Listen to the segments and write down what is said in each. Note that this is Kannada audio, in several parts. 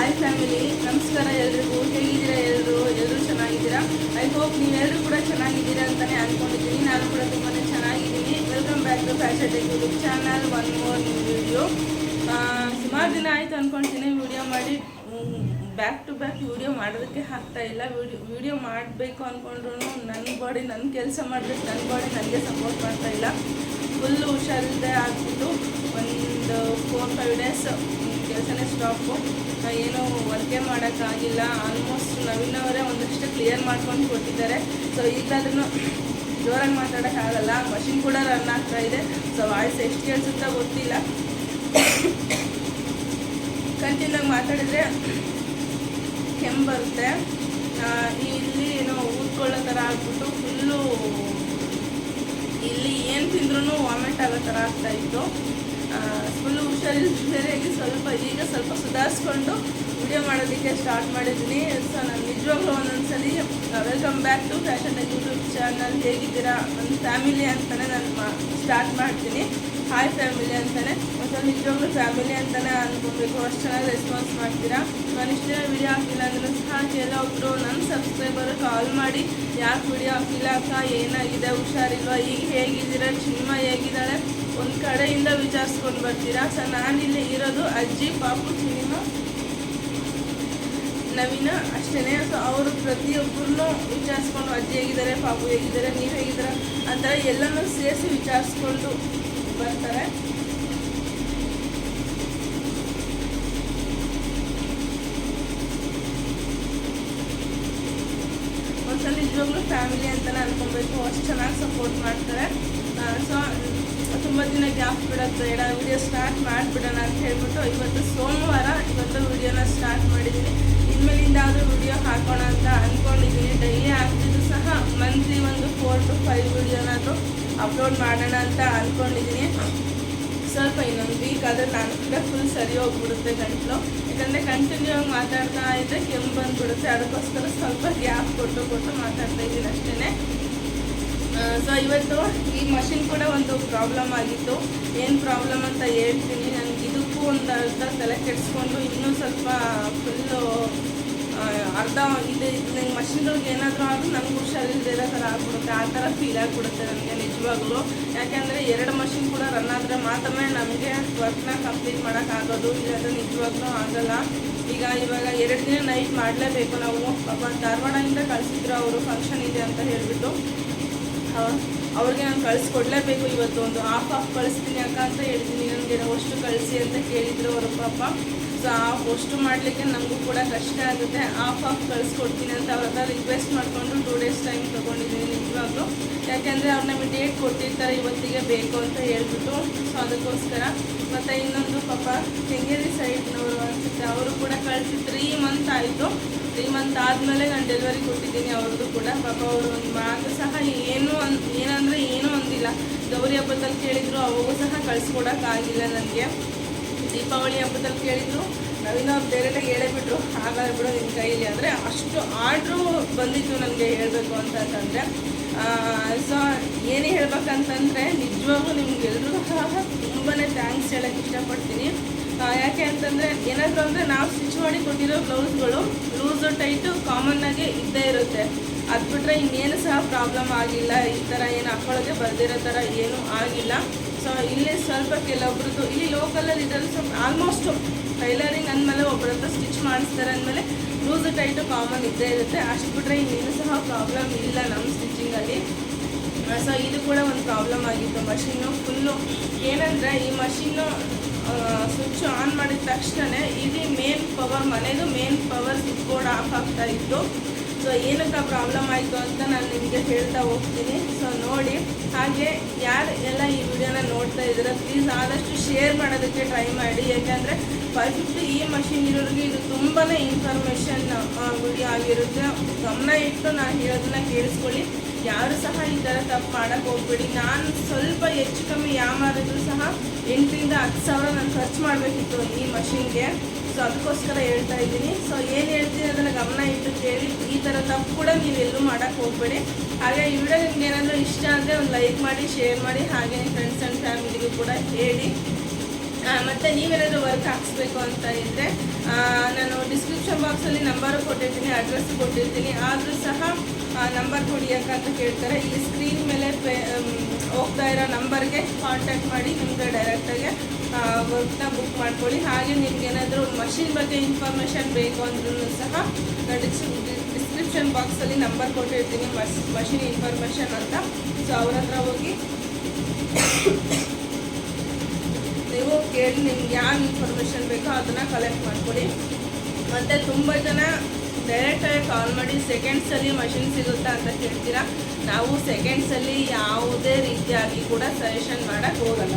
ಹಾಯ್ ಫ್ಯಾಮಿಲಿ ನಮಸ್ಕಾರ ಎಲ್ರಿಗೂ. ಹೇಗಿದ್ದೀರಾ ಎಲ್ಲರೂ ಎಲ್ಲರೂ ಚೆನ್ನಾಗಿದ್ದೀರಾ? ಐ ಹೋಪ್ ನೀವೆಲ್ಲರೂ ಕೂಡ ಚೆನ್ನಾಗಿದ್ದೀರಾ ಅಂತಲೇ ಅಂದ್ಕೊಂಡಿದ್ದೀನಿ ನಾನು ಕೂಡ ತುಂಬಾ ಚೆನ್ನಾಗಿದ್ದೀನಿ. Welcome back to fashion tech YouTube channel one more video ಸುಮಾರು ದಿನ ಆಯಿತು ಅಂದ್ಕೊಳ್ತೀನಿ ವಿಡಿಯೋ ಮಾಡಿ. ಬ್ಯಾಕ್ ಟು ಬ್ಯಾಕ್ ವಿಡಿಯೋ ಮಾಡೋದಕ್ಕೆ ಆಗ್ತಾ ಇಲ್ಲ. ವಿಡಿಯೋ ವಿಡಿಯೋ ಮಾಡಬೇಕು ಅಂದ್ಕೊಂಡ್ರು ನನ್ನ ಬಾಡಿ ನನ್ನ ಕೆಲಸ ಮಾಡಬೇಕು. ನನ್ನ ಬಾಡಿ ನನಗೆ ಸಪೋರ್ಟ್ ಮಾಡ್ತಾ ಇಲ್ಲ. ಫುಲ್ಲು ಹುಷಾರಿಲ್ಲದೆ ಆಗ್ಬಿಟ್ಟು ಒಂದು ಫೋರ್ ಫೈವ್ ಡೇಸ್ ಕೆಲಸನೇ ಸ್ಟಾಪು. ಏನೂ ವರ್ಕೇ ಮಾಡೋಕ್ಕಾಗಿಲ್ಲ. ಆಲ್ಮೋಸ್ಟ್ ನವೀನವರೇ ಒಂದಷ್ಟು ಕ್ಲಿಯರ್ ಮಾಡ್ಕೊಂಡು ಕೊಟ್ಟಿದ್ದಾರೆ. ಸೊ ಈಗಲಾದ್ರೂ ಜೋರಾಗಿ ಮಾತಾಡೋಕ್ಕಾಗಲ್ಲ. ಮಷಿನ್ ಕೂಡ ರನ್ ಆಗ್ತಾ ಇದೆ. ಸೊ ವಾಯ್ಸ್ ಎಷ್ಟು ಕೇಳಿಸುತ್ತಾ ಗೊತ್ತಿಲ್ಲ. ಕಂಟಿನ್ಯೂ ಮಾತಾಡಿದರೆ ಕೆಮ್ಮು ಬರುತ್ತೆ. ಇಲ್ಲಿ ಏನೋ ಊದ್ಕೊಳ್ಳೋ ಥರ ಆಗ್ಬಿಟ್ಟು ಫುಲ್ಲು ಇಲ್ಲಿ ಏನು ತಿಂದ್ರೂ ವಾಮಿಟ್ ಆಗೋ ಥರ ಆಗ್ತಾ ಫುಲ್ಲು ಹುಷಾರಿಲ್ಲದೆ ಸ್ವಲ್ಪ ಈಗ ಸ್ವಲ್ಪ ಸುಧಾರಿಸ್ಕೊಂಡು ವಿಡಿಯೋ ಮಾಡೋದಕ್ಕೆ ಸ್ಟಾರ್ಟ್ ಮಾಡಿದ್ದೀನಿ. ಸೊ ನಾನು ನಿಜವಾಗ್ಲೂ ಒಂದೊಂದ್ಸಲಿ welcome back to fashion YouTube channel ಹೇಗಿದ್ದೀರಾ? ಒಂದು ಫ್ಯಾಮಿಲಿ ಅಂತಲೇ ನಾನು ಮಾ ಸ್ಟಾರ್ಟ್ ಮಾಡ್ತೀನಿ. ಹಾಯ್ ಫ್ಯಾಮಿಲಿ ಅಂತಲೇ ಮತ್ತು ನಿಜವಾಗ್ಲೂ ಫ್ಯಾಮಿಲಿ ಅಂತಲೇ ಅನ್ಕೊಬೇಕು. ಅಷ್ಟು ಚೆನ್ನಾಗಿ ರೆಸ್ಪಾನ್ಸ್ ಮಾಡ್ತೀರಾ? ನಾನು ಇಷ್ಟೇ ವಿಡಿಯೋ ಹಾಕಿಲ್ಲ ಅಂದರೂ ಸಹ ಕೆಲವೊಬ್ಬರು ನನ್ನ ಸಬ್ಸ್ಕ್ರೈಬರ್ ಕಾಲ್ ಮಾಡಿ, ಯಾಕೆ ವಿಡಿಯೋ ಹಾಕಿಲ್ಲ ಅಕ್ಕ ಏನಾಗಿದೆ, ಹುಷಾರಿಲ್ವಾ? ಈಗ ಹೇಗಿದ್ದೀರಾ? ಚಿನ್ಮ ಹೇಗಿದ್ದಾಳೆ? ಒಂದು ಕಡೆಯಿಂದ ವಿಚಾರಿಸ್ಕೊಂಡು ಬರ್ತೀರಾ? ಸೊ ಇಲ್ಲಿ ಇರೋದು ಅಜ್ಜಿ, ಪಾಪು, ಸಿನಿಮಾ, ನವೀನ ಅಷ್ಟೇ ಸೊ ಅವರು ಪ್ರತಿಯೊಬ್ಬರನ್ನೂ ವಿಚಾರಿಸ್ಕೊಂಡು ಅಜ್ಜಿ ಹೇಗಿದ್ದಾರೆ, ಪಾಪು ಹೇಗಿದ್ದಾರೆ, ನೀವು ಹೇಗಿದ್ದೀರಾ ಆ ಥರ ಎಲ್ಲನೂ ಸೇರಿಸಿ ವಿಚಾರಿಸ್ಕೊಂಡು ಬರ್ತಾರೆ. ಒಂದ್ಸಲ ನಿಜವಾಗ್ಲೂ ಫ್ಯಾಮಿಲಿ ಅಂತಲೇ ಅನ್ಕೊಬೇಕು ಅಷ್ಟು ಚೆನ್ನಾಗಿ ಸಪೋರ್ಟ್ ಮಾಡ್ತಾರೆ. ಸೊ ತುಂಬ ದಿನ ಗ್ಯಾಪ್ ಬಿಡುತ್ತೆ. ಬೇಡ ವಿಡಿಯೋ ಸ್ಟಾರ್ಟ್ ಮಾಡಿಬಿಡೋಣ ಅಂತ ಹೇಳ್ಬಿಟ್ಟು ಇವತ್ತು ಸೋಮವಾರ ಇವತ್ತು ವಿಡಿಯೋನ ಸ್ಟಾರ್ಟ್ ಮಾಡಿದ್ದೀನಿ ಇನ್ಮೇಲಿಂದಾದರೂ ವಿಡಿಯೋ ಹಾಕೋಣ ಅಂತ ಅಂದ್ಕೊಂಡಿದ್ದೀನಿ ಡೈಲಿ ಆಗ್ತಿದ್ದು ಸಹ ಮಂತ್ಲಿ ಒಂದು ಫೋರ್ ಟು ಫೈವ್ ವಿಡಿಯೋನಾದರೂ ಅಪ್ಲೋಡ್ ಮಾಡೋಣ ಅಂತ ಅಂದ್ಕೊಂಡಿದ್ದೀನಿ ಸ್ವಲ್ಪ ಇನ್ನೊಂದು ವೀಕ್ ಆದರೆ ನಾನು ಕೂಡ ಫುಲ್ ಸರಿ ಹೋಗ್ಬಿಡುತ್ತೆ ಗಂಟಲು. ಯಾಕಂದರೆ ಕಂಟಿನ್ಯೂ ಆಗಿ ಮಾತಾಡ್ತಾ ಇದ್ದರೆ ಕೆಮ್ಮು ಬಂದ್ಬಿಡುತ್ತೆ. ಅದಕ್ಕೋಸ್ಕರ ಸ್ವಲ್ಪ ಗ್ಯಾಪ್ ಕೊಟ್ಟು ಕೊಟ್ಟು ಮಾತಾಡ್ತಾ ಇದ್ದೀನಿ ಅಷ್ಟೇ ಸೊ ಇವತ್ತು ಈ ಮಷಿನ್ ಕೂಡ ಒಂದು ಪ್ರಾಬ್ಲಮ್ ಆಗಿತ್ತು. ಏನು ಪ್ರಾಬ್ಲಮ್ ಅಂತ ಹೇಳ್ತೀನಿ. ನನಗೆ ಇದಕ್ಕೂ ಒಂದು ಅರ್ಧ ತಲೆ ಕೆಡಿಸ್ಕೊಂಡು ಇನ್ನೂ ಸ್ವಲ್ಪ ಫುಲ್ಲು ಅರ್ಧ ಇದು ನಂಗೆ ಮಷಿನ್ಗಳಿಗೆ ಏನಾದರೂ ಆದರೂ ನನಗೆ ಹುಷಾರಿಲ್ಲದೆ ಇರೋ ಥರ ಆಗ್ಬಿಡುತ್ತೆ. ಆ ಥರ ಫೀಲ್ ಆಗಿಬಿಡುತ್ತೆ ನನಗೆ ನಿಜವಾಗ್ಲೂ. ಯಾಕೆಂದರೆ ಎರಡು ಮಷಿನ್ ಕೂಡ ರನ್ ಆದರೆ ಮಾತ್ರ ನಮಗೆ ವರ್ಕ್ನ ಕಂಪ್ಲೀಟ್ ಮಾಡೋಕ್ಕಾಗೋದು ಇಲ್ಲಾಂದರೆ ನಿಜವಾಗ್ಲೂ ಆಗಲ್ಲ. ಈಗ ಇವಾಗ ಎರಡು ದಿನ ನೈಟ್ ಮಾಡಲೇಬೇಕು. ನಾವು, ಪಾಪ ಧಾರವಾಡದಿಂದ ಕಳಿಸಿದ್ರು ಅವರು ಫಂಕ್ಷನ್ ಇದೆ ಅಂತ ಹೇಳಿಬಿಟ್ಟು. ಅವ್ರಿಗೆ ನಾನು ಕಳಿಸ್ಕೊಡ್ಲೇಬೇಕು ಇವತ್ತು ಒಂದು ಹಾಫ್ ಹಾಫ್ ಕಳಿಸ್ತೀನಿ ಅಕ್ಕ ಅಂತ ಹೇಳ್ತೀನಿ ನನಗೆ ಅಷ್ಟು ಕಳಿಸಿ ಅಂತ ಕೇಳಿದರು ಅವರು ಪಾಪ. ಸೊ ಹಾಫ್ ಅಷ್ಟು ಮಾಡಲಿಕ್ಕೆ ನಮಗೂ ಕೂಡ ಕಷ್ಟ ಆಗುತ್ತೆ. ಹಾಫ್ ಹಾಫ್ ಕಳಿಸ್ಕೊಡ್ತೀನಿ ಅಂತ ಅವ್ರ ಹತ್ರ ರಿಕ್ವೆಸ್ಟ್ ಮಾಡಿಕೊಂಡು ಟೂ ಡೇಸ್ ಟೈಮ್ ತೊಗೊಂಡಿದ್ದೀನಿ ನಿಜವಾಗ್ಲೂ. ಯಾಕೆಂದರೆ ಅವ್ರು ನಮಗೆ ಡೇಟ್ ಕೊಟ್ಟಿರ್ತಾರೆ ಇವತ್ತಿಗೆ ಬೇಕು ಅಂತ ಹೇಳ್ಬಿಟ್ಟು. ಸೊ ಅದಕ್ಕೋಸ್ಕರ ಮತ್ತು ಇನ್ನೊಂದು ಪಾಪ ಕೆಂಗೇರಿ ಸೈಡ್ನವರು ಅನಿಸುತ್ತೆ. ಅವರು ಕೂಡ ಕಳಿಸಿ ತ್ರೀ ಮಂತ್ ಆಯಿತು. ತ್ರೀ ಮಂತ್ ಆದಮೇಲೆ ನಾನು ಡೆಲಿವರಿ ಕೊಟ್ಟಿದ್ದೀನಿ ಅವ್ರದ್ದು. ಪಾಪ ಅವರು ಒಂದು ಮಾತು ಸಹ ಏನು ಅನ್, ಏನಂದರೆ ಏನೂ ಅಂದಿಲ್ಲ. ಗೌರಿ ಹಬ್ಬದಲ್ಲಿ ಕೇಳಿದ್ರು, ಅವಾಗೂ ಸಹ ಕಳಿಸ್ಕೊಡೋಕ್ಕಾಗಿಲ್ಲ ನನಗೆ. ದೀಪಾವಳಿ ಹಬ್ಬದಲ್ಲಿ ಕೇಳಿದ್ರು ನವೀನ ಅವ್ರು ಡೈರೆಕ್ಟಾಗಿ ಹೇಳೇ ಬಿಟ್ರು. ಹಾಗಾದ್ರೆ ಬಿಡೋ ನಿಮ್ಮ ಕೈಲಿ ಅಂದರೆ ಅಷ್ಟು ಆರ್ಡ್ರು ಬಂದಿತ್ತು ನನಗೆ ಹೇಳಬೇಕು ಅಂತಂತಂದರೆ ಸೊ ಏನೇ ಹೇಳ್ಬೇಕಂತಂದರೆ ನಿಜವಾಗ್ಲೂ ನಿಮ್ಗೆಲ್ರಿಗೂ ಸಹ ತುಂಬಾ ಥ್ಯಾಂಕ್ಸ್ ಹೇಳೋಕ್ಕೆ ಇಷ್ಟಪಡ್ತೀನಿ. ಯಾಕೆ ಅಂತಂದರೆ ಏನಾದರೂ ಅಂದರೆ ನಾವು ಸ್ಟಿಚ್ ಮಾಡಿ ಕೊಟ್ಟಿರೋ ಬ್ಲೌಸ್ಗಳು ಲೂಸು ಟೈಟು ಕಾಮನ್ ಆಗಿ ಇದ್ದೇ ಇರುತ್ತೆ. ಅದು ಬಿಟ್ಟರೆ ಇನ್ನೇನು ಸಹ ಪ್ರಾಬ್ಲಮ್ ಆಗಿಲ್ಲ. ಈ ಥರ ಏನು ಹಾಕೊಳ್ಳೋಕೆ ಬರ್ದಿರೋ ಥರ ಏನೂ ಆಗಿಲ್ಲ. ಸೊ ಇಲ್ಲಿ ಸ್ವಲ್ಪ ಕೆಲವೊಬ್ರದ್ದು, ಇಲ್ಲಿ ಲೋಕಲಲ್ಲಿ ಇದ್ರಲ್ಲಿ ಸ್ವಲ್ಪ ಆಲ್ಮೋಸ್ಟು ಟೈಲರಿಂಗ್ ಅಂದಮೇಲೆ ಒಬ್ಬರ ಹತ್ರ ಸ್ಟಿಚ್ ಮಾಡಿಸ್ತಾರೆ ಅಂದಮೇಲೆ ಲೂಸ್ ಟೈಟು ಕಾಮನ್ ಇದ್ದೇ ಇರುತ್ತೆ. ಅಷ್ಟು ಬಿಟ್ಟರೆ ಇನ್ನೇನು ಸಹ ಪ್ರಾಬ್ಲಮ್ ಇಲ್ಲ ನಮ್ಮ ಸ್ಟಿಚಿಂಗಲ್ಲಿ ಸೊ ಇದು ಕೂಡ ಒಂದು ಪ್ರಾಬ್ಲಮ್ ಆಗಿತ್ತು. ಮಷಿನ್ನು ಫುಲ್ಲು ಏನಂದರೆ ಈ ಮಷಿನ್ನು ಸ್ವಿಚ್ ಆನ್ ಮಾಡಿದ ತಕ್ಷಣ ಇಲ್ಲಿ main power ಮನೆಯದು main power switch board off ಆಗ್ತಾ ಇತ್ತು. ಸೊ ಏನಕ್ಕೆ ಪ್ರಾಬ್ಲಮ್ ಆಯಿತು ಅಂತ ನಾನು ನಿಮಗೆ ಹೇಳ್ತಾ ಹೋಗ್ತೀನಿ. ಸೊ ನೋಡಿ, ಹಾಗೆ ಯಾರು ಎಲ್ಲ ಈ ವಿಡಿಯೋನ ನೋಡ್ತಾ ಇದ್ದೀರಾ ಪ್ಲೀಸ್ ಆದಷ್ಟು ಶೇರ್ ಮಾಡೋದಕ್ಕೆ ಟ್ರೈ ಮಾಡಿ. ಯಾಕೆಂದರೆ ಫಸ್ಟ್ ಈ ಮಷಿನ್ ಇರೋರಿಗೆ ಇದು ತುಂಬಾ ಇನ್ಫಾರ್ಮೇಷನ್ ವಿಡಿಯೋ ಆಗಿರುತ್ತೆ. ಗಮನ ಇಟ್ಟು ನಾನು ಹೇಳೋದನ್ನ ಕೇಳಿಸ್ಕೊಳ್ಳಿ. ಯಾರು ಸಹ ಈ ಥರ ತಪ್ಪು ಮಾಡೋಕ್ಕೆ ಹೋಗ್ಬೇಡಿ. ನಾನು ಸ್ವಲ್ಪ ಹೆಚ್ಚು ಕಮ್ಮಿ ಯಾಮಾರಿದ್ರು ಸಹ ಎಂಟರಿಂದ ಹತ್ತು ಸಾವಿರ ನಾನು ಖರ್ಚು ಮಾಡಬೇಕಿತ್ತು ಈ ಮಷಿನ್ಗೆ ಸೊ ಅದಕ್ಕೋಸ್ಕರ ಹೇಳ್ತಾ ಇದ್ದೀನಿ. ಸೊ ಏನು ಹೇಳ್ತೀನಿ ಅದನ್ನು ಗಮನ ಇಟ್ಟು ಕೇಳಿ. ಈ ಥರ ತಪ್ಪು ಕೂಡ ನೀವು ಎಲ್ಲೂ ಮಾಡೋಕ್ಕೆ ಹೋಗಬೇಡಿ. ಹಾಗೆ ಈ ವಿಡಿಯೋ ನಿಮ್ಗೆ ಏನಾದರೂ ಇಷ್ಟ ಅಂದರೆ ಒಂದು ಲೈಕ್ ಮಾಡಿ ಶೇರ್ ಮಾಡಿ ಹಾಗೆ ಫ್ರೆಂಡ್ಸ್ ಆ್ಯಂಡ್ ಫ್ಯಾಮಿಲಿಗೂ ಕೂಡ ಹೇಳಿ. ಮತ್ತು ನೀವೇನಾದರೂ ವರ್ಕ್ ಹಾಕ್ಸ್ಬೇಕು ಅಂತ ಇದ್ದರೆ ನಾನು ಡಿಸ್ಕ್ರಿಪ್ಷನ್ ಬಾಕ್ಸಲ್ಲಿ ನಂಬರು ಕೊಟ್ಟಿರ್ತೀನಿ ಅಡ್ರೆಸ್ ಕೊಟ್ಟಿರ್ತೀನಿ. ಆದರೂ ಸಹ ನಂಬರ್ ಕೊಡಿ ಯಾಕಂತ ಕೇಳ್ತಾರೆ ಇಲ್ಲಿ ಸ್ಕ್ರೀನ್ ಮೇಲೆ ಪೇ ಹೋಗ್ತಾ ಇರೋ ನಂಬರ್ಗೆ ಕಾಂಟ್ಯಾಕ್ಟ್ ಮಾಡಿ ನಿಮಗೆ ಡೈರೆಕ್ಟಾಗಿ ವರ್ಕ್ನ ಬುಕ್ ಮಾಡ್ಕೊಳ್ಳಿ. ಹಾಗೆ ನಿಮ್ಗೆ ಏನಾದರೂ ಮಷಿನ್ ಬಗ್ಗೆ ಇನ್ಫಾರ್ಮೇಷನ್ ಬೇಕು ಅಂದ್ರೂ ಸಹ ಡಿಸ್ಕ್ರಿಪ್ಷನ್ ಬಾಕ್ಸಲ್ಲಿ ನಂಬರ್ ಕೊಟ್ಟಿರ್ತೀನಿ ಮಸ್ ಮಷಿನ್ ಇನ್ಫಾರ್ಮೇಷನ್ ಅಂತ. ಸೊ ಅವ್ರ ಹತ್ರ ಹೋಗಿ ನೀವು ಕೇಳಿ ನಿಮ್ಗೆ ಯಾವ ಇನ್ಫಾರ್ಮೇಷನ್ ಬೇಕೋ ಅದನ್ನು ಕಲೆಕ್ಟ್ ಮಾಡ್ಕೊಳ್ಳಿ. ಮತ್ತು ತುಂಬ ಜನ ಡೈರೆಕ್ಟಾಗಿ ಕಾಲ್ ಮಾಡಿ ಸೆಕೆಂಡ್ಸಲ್ಲಿ ಮಷಿನ್ ಸಿಗುತ್ತಾ ಅಂತ ಕೇಳ್ತೀರಾ? ನಾವು ಸೆಕೆಂಡ್ಸಲ್ಲಿ ಯಾವುದೇ ರೀತಿಯಾಗಿ ಕೂಡ ಸಜೆಷನ್ ಮಾಡೋಕ್ಕೆ ಹೋಗಲ್ಲ.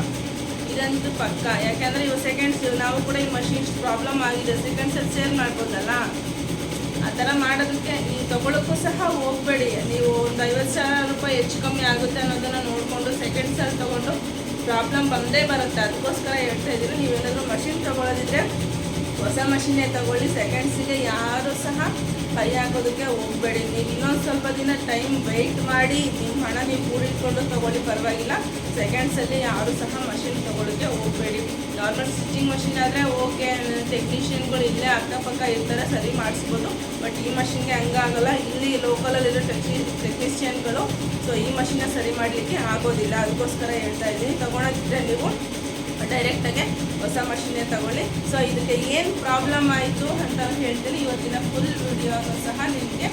ಇದಂತೂ ಪಕ್ಕ. ಯಾಕೆಂದರೆ ಇವು ಸೆಕೆಂಡ್ಸ್, ನಾವು ಕೂಡ ಈ ಮಷಿನ್ ಪ್ರಾಬ್ಲಮ್ ಆಗಿದೆ. ಸೆಕೆಂಡ್ಸಲ್ಲಿ ಸೇಲ್ ಮಾಡ್ಬೋದಲ್ಲ? ಆ ಥರ ಮಾಡೋದಕ್ಕೆ ನೀವು ತೊಗೊಳಕ್ಕೂ ಸಹ ಹೋಗಬೇಡಿ. ನೀವು ಒಂದು ಐವತ್ತು ಸಾವಿರ ರೂಪಾಯಿ ಹೆಚ್ಚು ಕಮ್ಮಿ ಆಗುತ್ತೆ ಅನ್ನೋದನ್ನು ನೋಡಿಕೊಂಡು ಸೆಕೆಂಡ್ಸಲ್ಲಿ ತೊಗೊಂಡು ಪ್ರಾಬ್ಲಮ್ ಬಂದೇ ಬರುತ್ತೆ. ಅದಕ್ಕೋಸ್ಕರ ಹೇಳ್ತಾ ಇದ್ದೀರಿ ನೀವೇನಾದರೂ ಮಷಿನ್ ತೊಗೊಳ್ಳೋದಿದ್ರೆ ಹೊಸ ಮಷಿನೇ ತಗೊಳ್ಳಿ ಸೆಕೆಂಡ್ಸಿಗೆ ಯಾರು ಸಹ ಕೈ ಹಾಕೋದಕ್ಕೆ ಹೋಗಬೇಡಿ. ನೀವು ಇನ್ನೊಂದು ಸ್ವಲ್ಪ ದಿನ ಟೈಮ್ ವೆಯ್ಟ್ ಮಾಡಿ ನಿಮ್ಮ ಹಣ ನೀವು ಕೂಡಿಟ್ಕೊಂಡು ತೊಗೊಳ್ಳಿ, ಪರವಾಗಿಲ್ಲ. ಸೆಕೆಂಡ್ಸಲ್ಲಿ ಯಾರು ಸಹ ಮಷಿನ್ ತೊಗೊಳಕ್ಕೆ ಹೋಗಬೇಡಿ. ನಾರ್ಮಲ್ ಸ್ಟಿಚಿಂಗ್ ಮಷಿನ್ ಆದರೆ ಓಕೆ ಟೆಕ್ನಿಷಿಯನ್ಗಳು ಇಲ್ಲೇ ಅಕ್ಕಪಕ್ಕ ಇರ್ತಾರೆ, ಸರಿ ಮಾಡಿಸ್ಬೋದು. ಬಟ್ ಈ ಮಷಿನ್ಗೆ ಹಂಗಾಗಲ್ಲ. ಇಲ್ಲಿ ಲೋಕಲಲ್ಲಿರೋ ಟೆಕ್ನಿ ಟೆಕ್ನಿಷಿಯನ್ಗಳು ಸೊ ಈ ಮಷಿನ್ನ ಸರಿ ಮಾಡಲಿಕ್ಕೆ ಆಗೋದಿಲ್ಲ. ಅದಕ್ಕೋಸ್ಕರ ಹೇಳ್ತಾ ಇದ್ದೀನಿ. ತೊಗೊಳೋದಿದ್ರೆ ನೀವು ಡೈರೆಕ್ಟಾಗೆ ಹೊಸ ಮಷಿನೇ ತಗೊಳ್ಳಿ. ಸೊ ಇದಕ್ಕೆ ಏನು ಪ್ರಾಬ್ಲಮ್ ಆಯಿತು ಅಂತ ಹೇಳ್ತೀನಿ. ಇವತ್ತಿನ ಫುಲ್ ವಿಡಿಯೋನು ಸಹ ನಿಮಗೆ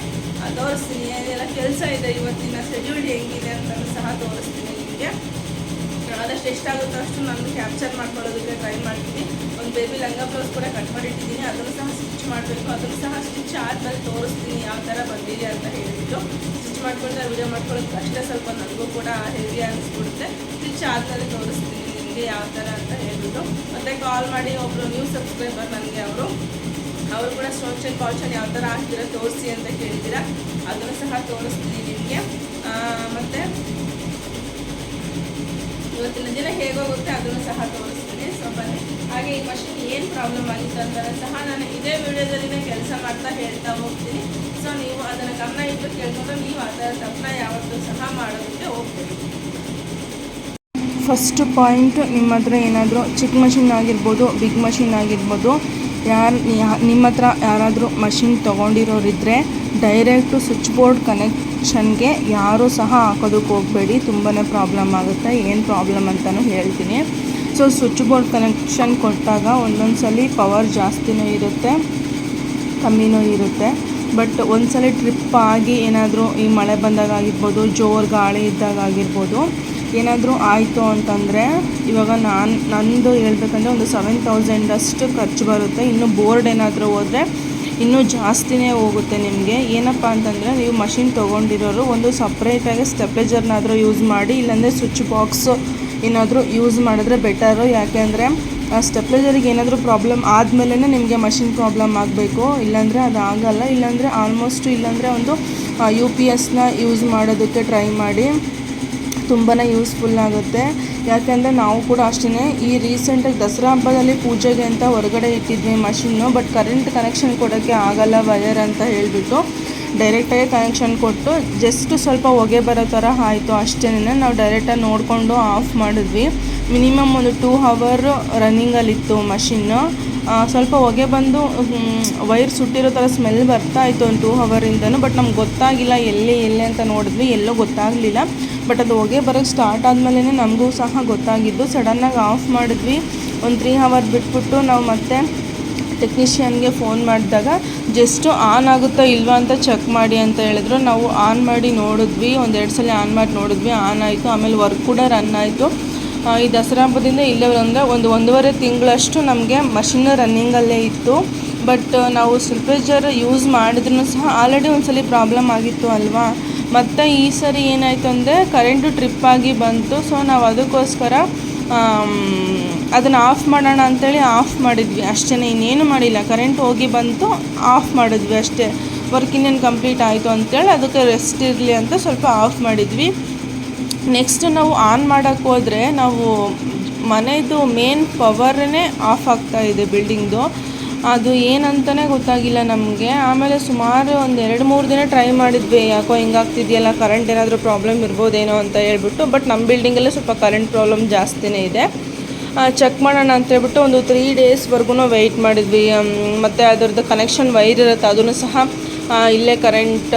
ತೋರಿಸ್ತೀನಿ. ಏನೆಲ್ಲ ಕೆಲಸ ಇದೆ ಇವತ್ತಿನ ಶೆಡ್ಯೂಲ್ ಹೆಂಗಿದೆ ಅಂತ ಸಹ ತೋರಿಸ್ತೀನಿ ನಿಮಗೆ. ಆದಷ್ಟು ಎಷ್ಟಾಗುತ್ತೋ ಅಷ್ಟು ನಾನು ಕ್ಯಾಪ್ಚರ್ ಮಾಡ್ಕೊಳ್ಳೋದಕ್ಕೆ ಟ್ರೈ ಮಾಡ್ತೀನಿ. ಒಂದು ಬೇಬಿ ಲಂಗ ಬ್ಲೌಸ್ ಕೂಡ ಕಟ್ ಮಾಡಿಟ್ಟಿದ್ದೀನಿ. ಅದನ್ನು ಸಹ ಸ್ಟಿಚ್ ಮಾಡಬೇಕು. ಅದನ್ನು ಸಹ ಸ್ಟಿಚ್ ಆದಮೇಲೆ ತೋರಿಸ್ತೀನಿ ಯಾವ ಥರ ಬಂದಿದೆ ಅಂತ ಹೇಳಿಬಿಟ್ಟು. ಸ್ಟಿಚ್ ಮಾಡ್ಕೊಳ್ತಾ ವಿಡಿಯೋ ಮಾಡ್ಕೊಳ್ಳೋದು ಅಷ್ಟೇ ಸ್ವಲ್ಪ ನನಗೂ ಕೂಡ ಹೆವಿ ಅನಿಸ್ಬಿಡುತ್ತೆ. ಸ್ಟಿಚ್ ಆದಮೇಲೆ ತೋರಿಸ್ತೀನಿ. ನಿಮಗೆ ಯಾವ ಥರ ಅಂತ ಹೇಳ್ಬಿಟ್ಟು ಮತ್ತೆ ಕಾಲ್ ಮಾಡಿ ಒಬ್ಬರು ನ್ಯೂ ಸಬ್ಸ್ಕ್ರೈಬರ್ ನನಗೆ ಅವರು. ಅವರು ಕೂಡ ಸ್ಟೋನ್ಚನ್ ಕಾಲ್ಚನ್ ಯಾವ ಥರ ಹಾಕ್ತೀರಾ ತೋರಿಸಿ ಅಂತ ಕೇಳಿದ್ದೀರಾ ಅದನ್ನು ಸಹ ತೋರಿಸ್ತೀನಿ ನಿಮಗೆ. ಮತ್ತು ಇವತ್ತಿನ ದಿನ ಹೇಗೋಗುತ್ತೆ ಅದನ್ನು ಸಹ ತೋರಿಸ್ತೀನಿ. ಸೊ ಬನ್ನಿ. ಹಾಗೆ ಈ ಮಷಿನ್ ಏನು ಪ್ರಾಬ್ಲಮ್ ಆಗಿತ್ತು ಅಂತ ಸಹ ನಾನು ಇದೇ ವಿಡಿಯೋದಲ್ಲಿನೇ ಕೆಲಸ ಮಾಡ್ತಾ ಹೇಳ್ತಾ ಹೋಗ್ತೀನಿ. ಸೊ ನೀವು ಅದನ್ನು ಗಮನ ಇಟ್ಟು ಕೇಳ್ಕೊಂಡು ನೀವು ಅದರ ತಪ್ಪನ್ನ ಯಾವತ್ತೂ ಸಹ ಮಾಡೋದಕ್ಕೆ ಹೋಗ್ತೀರಿ. ಫಸ್ಟ್ ಪಾಯಿಂಟ್ ನಿಮ್ಮ ಹತ್ರ ಏನಾದರೂ ಚಿಕ್ಕ ಮಷಿನ್ ಆಗಿರ್ಬೋದು ಬಿಗ್ ಮಷಿನ್ ಆಗಿರ್ಬೋದು, ಯಾರು ನಿಮ್ಮ ಹತ್ರ ಯಾರಾದರೂ ಮಷಿನ್ ತೊಗೊಂಡಿರೋರಿದ್ದರೆ ಡೈರೆಕ್ಟು ಸ್ವಿಚ್ ಬೋರ್ಡ್ ಕನೆಕ್ಷನ್ಗೆ ಯಾರೂ ಸಹ ಹಾಕೋದಕ್ಕೆ ಹೋಗಬೇಡಿ. ತುಂಬಾ ಪ್ರಾಬ್ಲಮ್ ಆಗುತ್ತೆ. ಏನು ಪ್ರಾಬ್ಲಮ್ ಅಂತಲೂ ಹೇಳ್ತೀನಿ. ಸೊ ಸ್ವಿಚ್ ಬೋರ್ಡ್ ಕನೆಕ್ಷನ್ ಕೊಟ್ಟಾಗ ಒಂದೊಂದು ಸಲ ಪವರ್ ಜಾಸ್ತಿನೂ ಇರುತ್ತೆ, ಕಮ್ಮಿನೂ ಇರುತ್ತೆ. ಬಟ್ ಒಂದ್ಸಲ ಟ್ರಿಪ್ ಆಗಿ ಏನಾದರೂ ಈ ಮಳೆ ಬಂದಾಗ ಆಗಿರ್ಬೋದು, ಜೋರು ಗಾಳಿ ಇದ್ದಾಗ ಆಗಿರ್ಬೋದು ಏನಾದರೂ ಆಯಿತು ಅಂತಂದರೆ ಇವಾಗ ನಾನು ನಂದು ಹೇಳ್ಬೇಕಂದ್ರೆ ಒಂದು ಸೆವೆನ್ ತೌಸಂಡಷ್ಟು ಖರ್ಚು ಬರುತ್ತೆ. ಇನ್ನು ಬೋರ್ಡ್ ಏನಾದರೂ ಹೋದರೆ ಇನ್ನೂ ಜಾಸ್ತಿನೇ ಹೋಗುತ್ತೆ ನಿಮಗೆ. ಏನಪ್ಪ ಅಂತಂದರೆ ನೀವು ಮಷಿನ್ ತೊಗೊಂಡಿರೋರು ಒಂದು ಸಪ್ರೇಟಾಗಿ ಸ್ಟೆಪ್ಲೇಜರ್ನಾದರೂ ಯೂಸ್ ಮಾಡಿ, ಇಲ್ಲಾಂದರೆ ಸ್ವಿಚ್ ಬಾಕ್ಸು ಏನಾದರೂ ಯೂಸ್ ಮಾಡಿದ್ರೆ ಬೆಟರು ಯಾಕೆಂದರೆ ಆ ಸ್ಟೆಪ್ಲೈಸರಿಗೆ ಏನಾದರೂ ಪ್ರಾಬ್ಲಮ್ ಆದಮೇಲೆ ನಿಮಗೆ ಮಷಿನ್ ಪ್ರಾಬ್ಲಮ್ ಆಗಬೇಕು. ಇಲ್ಲಾಂದರೆ ಅದು ಆಗಲ್ಲ. ಇಲ್ಲಾಂದರೆ ಆಲ್ಮೋಸ್ಟ್ ಇಲ್ಲಾಂದರೆ ಒಂದು ಯು ಪಿ ಎಸ್ನ ಯೂಸ್ ಮಾಡೋದಕ್ಕೆ ಟ್ರೈ ಮಾಡಿ. ತುಂಬಾ ಯೂಸ್ಫುಲ್ ಆಗುತ್ತೆ. ಯಾಕೆಂದರೆ ನಾವು ಕೂಡ ಅಷ್ಟೇ ಈ ರೀಸೆಂಟಾಗಿ ದಸರಾ ಹಬ್ಬದಲ್ಲಿ ಪೂಜೆಗೆ ಅಂತ ಹೊರಗಡೆ ಇಟ್ಟಿದ್ವಿ ಮಷಿನ್ನು ಬಟ್ ಕರೆಂಟ್ ಕನೆಕ್ಷನ್ ಕೊಡೋಕ್ಕೆ ಆಗಲ್ಲ ವಯರ್ ಅಂತ ಹೇಳಿಬಿಟ್ಟು ಡೈರೆಕ್ಟಾಗಿ ಕನೆಕ್ಷನ್ ಕೊಟ್ಟು ಜಸ್ಟ್ ಸ್ವಲ್ಪ ಹೊಗೆ ಬರೋ ಥರ ಆಯಿತು. ಅಷ್ಟೇ ನಾವು ಡೈರೆಕ್ಟಾಗಿ ನೋಡಿಕೊಂಡು ಆಫ್ ಮಾಡಿದ್ವಿ. ಮಿನಿಮಮ್ ಒಂದು ಟೂ ಹವರ್ ರನ್ನಿಂಗಲ್ಲಿತ್ತು ಮಷಿನ್ನು ಸ್ವಲ್ಪ ಹೊಗೆ ಬಂದು ವೈರ್ ಸುಟ್ಟಿರೋ ಥರ ಸ್ಮೆಲ್ ಬರ್ತಾ ಇತ್ತು ಒಂದು ಟೂ ಹವರಿಂದನೂ ಬಟ್ ನಮ್ಗೆ ಗೊತ್ತಾಗಿಲ್ಲ ಎಲ್ಲಿ ಎಲ್ಲಿ ಅಂತ ನೋಡಿದ್ವಿ. ಎಲ್ಲೋ ಗೊತ್ತಾಗಲಿಲ್ಲ. ಬಟ್ ಅದು ಹೊಗೆ ಬರೋಕ್ಕೆ ಸ್ಟಾರ್ಟ್ ಆದಮೇಲೆ ನಮಗೂ ಸಹ ಗೊತ್ತಾಗಿದ್ದು. ಸಡನ್ನಾಗಿ ಆಫ್ ಮಾಡಿದ್ವಿ. ಒಂದು ತ್ರೀ ಹವರ್ ಬಿಟ್ಬಿಟ್ಟು ನಾವು ಮತ್ತೆ ಟೆಕ್ನಿಷಿಯನ್ಗೆ ಫೋನ್ ಮಾಡಿದಾಗ ಜಸ್ಟು ಆನ್ ಆಗುತ್ತೋ ಇಲ್ವಾ ಅಂತ ಚೆಕ್ ಮಾಡಿ ಅಂತ ಹೇಳಿದ್ರು. ನಾವು ಆನ್ ಮಾಡಿ ನೋಡಿದ್ವಿ. ಒಂದೆರಡು ಸಲ ಆನ್ ಮಾಡಿ ನೋಡಿದ್ವಿ. ಆನ್ ಆಯಿತು. ಆಮೇಲೆ ವರ್ಕ್ ಕೂಡ ರನ್ ಆಯಿತು. ಈ ದಸರಾ ಹಬ್ಬದಿಂದ ಇಲ್ಲೇ ಅಂದರೆ ಒಂದು ಒಂದೂವರೆ ತಿಂಗಳಷ್ಟು ನಮಗೆ ಮಷಿನ್ ರನ್ನಿಂಗಲ್ಲೇ ಇತ್ತು. ಬಟ್ ನಾವು ಸ್ಲಿಪೇಜರ್ ಯೂಸ್ ಮಾಡಿದ್ರೂ ಸಹ ಆಲ್ರೆಡಿ ಒಂದು ಸಲ ಪ್ರಾಬ್ಲಮ್ ಆಗಿತ್ತು ಅಲ್ವಾ? ಮತ್ತು ಈ ಸರಿ ಏನಾಯಿತು ಅಂದರೆ ಕರೆಂಟು ಟ್ರಿಪ್ ಆಗಿ ಬಂತು. ಸೊ ನಾವು ಅದಕ್ಕೋಸ್ಕರ ಅದನ್ನು ಆಫ್ ಮಾಡೋಣ ಅಂತೇಳಿ ಆಫ್ ಮಾಡಿದ್ವಿ. ಅಷ್ಟೇ ಇನ್ನೇನು ಮಾಡಿಲ್ಲ. ಕರೆಂಟ್ ಹೋಗಿ ಬಂತು ಆಫ್ ಮಾಡಿದ್ವಿ ಅಷ್ಟೇ. ವರ್ಕ್ ಇನ್ನೇನು ಕಂಪ್ಲೀಟ್ ಆಯಿತು ಅಂತೇಳಿ ಅದಕ್ಕೆ ರೆಸ್ಟ್ ಇರಲಿ ಅಂತ ಸ್ವಲ್ಪ ಆಫ್ ಮಾಡಿದ್ವಿ. ನೆಕ್ಸ್ಟ್ ನಾವು ಆನ್ ಮಾಡೋಕ್ಕೆ ಹೋದರೆ ನಾವು ಮನೆಯದು ಮೇನ್ ಪವರನ್ನೇ ಆಫ್ ಆಗ್ತಾ ಇದೆ ಬಿಲ್ಡಿಂಗ್ದು ಅದು ಏನಂತಲೇ ಗೊತ್ತಾಗಿಲ್ಲ ನಮಗೆ. ಆಮೇಲೆ ಸುಮಾರು ಒಂದು ಎರಡು ಮೂರು ದಿನ ಟ್ರೈ ಮಾಡಿದ್ವಿ, ಯಾಕೋ ಹಿಂಗಾಗ್ತಿದೆಯಲ್ಲ ಕರೆಂಟ್ ಏನಾದರೂ ಪ್ರಾಬ್ಲಮ್ ಇರ್ಬೋದೇನೋ ಅಂತ ಹೇಳ್ಬಿಟ್ಟು ಬಟ್ ನಮ್ಮ ಬಿಲ್ಡಿಂಗಲ್ಲೇ ಸ್ವಲ್ಪ ಕರೆಂಟ್ ಪ್ರಾಬ್ಲಮ್ ಜಾಸ್ತಿನೇ ಇದೆ. ಚೆಕ್ ಮಾಡೋಣ ಅಂತ ಹೇಳ್ಬಿಟ್ಟು ಒಂದು ತ್ರೀ ಡೇಸ್ವರೆಗೂ ವೆಯ್ಟ್ ಮಾಡಿದ್ವಿ. ಮತ್ತು ಅದರದ್ದು ಕನೆಕ್ಷನ್ ವೈರ್ ಇರುತ್ತೆ, ಅದನ್ನು ಸಹ ಇಲ್ಲೇ ಕರೆಂಟ್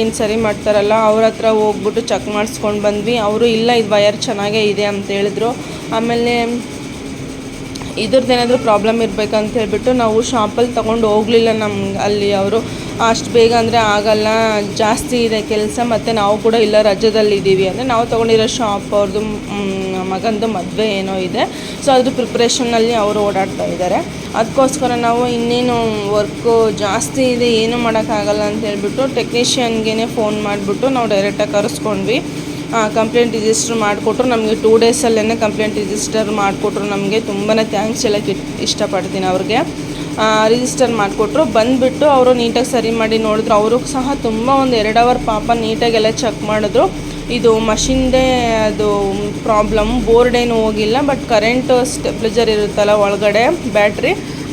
ಏನು ಸರಿ ಮಾಡ್ತಾರಲ್ಲ, ಅವ್ರ ಹತ್ರ ಹೋಗ್ಬಿಟ್ಟು ಚೆಕ್ ಮಾಡಿಸ್ಕೊಂಡು ಬಂದ್ವಿ. ಅವರು ಇಲ್ಲ, ಇದು ವೈರ್ ಚೆನ್ನಾಗೇ ಇದೆ ಅಂತ ಹೇಳಿದ್ರು. ಆಮೇಲೆ ಇದ್ರದ್ದು ಏನಾದರೂ ಪ್ರಾಬ್ಲಮ್ ಇರಬೇಕಂತ ಹೇಳ್ಬಿಟ್ಟು ನಾವು ಶಾಪಲ್ಲಿ ತೊಗೊಂಡು ಹೋಗಲಿಲ್ಲ ನಮ್ಗೆ ಅಲ್ಲಿ ಅವರು. ಅಷ್ಟು ಬೇಗ ಅಂದರೆ ಆಗಲ್ಲ, ಜಾಸ್ತಿ ಇದೆ ಕೆಲಸ ಮತ್ತು ನಾವು ಕೂಡ ಇಲ್ಲ ರಜದಲ್ಲಿದ್ದೀವಿ ಅಂದರೆ ನಾವು ತೊಗೊಂಡಿರೋ ಶಾಪ್ ಅವ್ರದ್ದು ಮಗಂದು ಮದುವೆ ಏನೋ ಇದೆ. ಸೊ ಅದ್ರ ಪ್ರಿಪ್ರೇಷನ್ನಲ್ಲಿ ಅವರು ಓಡಾಡ್ತಾ ಇದ್ದಾರೆ ಅದಕ್ಕೋಸ್ಕರ ನಾವು ಇನ್ನೇನು ವರ್ಕು ಜಾಸ್ತಿ ಇದೆ, ಏನು ಮಾಡೋಕ್ಕಾಗಲ್ಲ ಅಂತ ಹೇಳ್ಬಿಟ್ಟು ಟೆಕ್ನಿಷಿಯನ್ಗೇ ಫೋನ್ ಮಾಡಿಬಿಟ್ಟು ನಾವು ಡೈರೆಕ್ಟಾಗಿ ಕರೆಸ್ಕೊಂಡ್ವಿ. ಕಂಪ್ಲೇಂಟ್ ರಿಜಿಸ್ಟರ್ ಮಾಡಿಕೊಟ್ರು. ನಮಗೆ ಟೂ ಡೇಸಲ್ಲೇ ಕಂಪ್ಲೇಂಟ್ ರಿಜಿಸ್ಟರ್ ಮಾಡಿಕೊಟ್ರು ನಮಗೆ. ತುಂಬಾ ಥ್ಯಾಂಕ್ಸ್ ಹೇಳೋಕ್ಕೆ ಇಷ್ಟಪಡ್ತೀನಿ ಅವ್ರಿಗೆ. ರಿಜಿಸ್ಟರ್ ಮಾಡಿಕೊಟ್ರು. ಬಂದುಬಿಟ್ಟು ಅವರು ನೀಟಾಗಿ ಸರಿ ಮಾಡಿ ನೋಡಿದ್ರು. ಅವರು ಸಹ ತುಂಬ ಒಂದು ಎರಡು ಅವರ್ ಪಾಪ ನೀಟಾಗೆಲ್ಲ ಚೆಕ್ ಮಾಡಿದ್ರು. ಇದು ಮಷಿನ್ದೇ ಅದು ಪ್ರಾಬ್ಲಮ್ ಬೋರ್ಡ್ ಏನು ಹೋಗಿಲ್ಲ ಬಟ್ ಕರೆಂಟ್ ಸ್ಟೆಪ್ಲೇಜರ್ ಇರುತ್ತಲ್ಲ ಒಳಗಡೆ ಬ್ಯಾಟ್ರಿ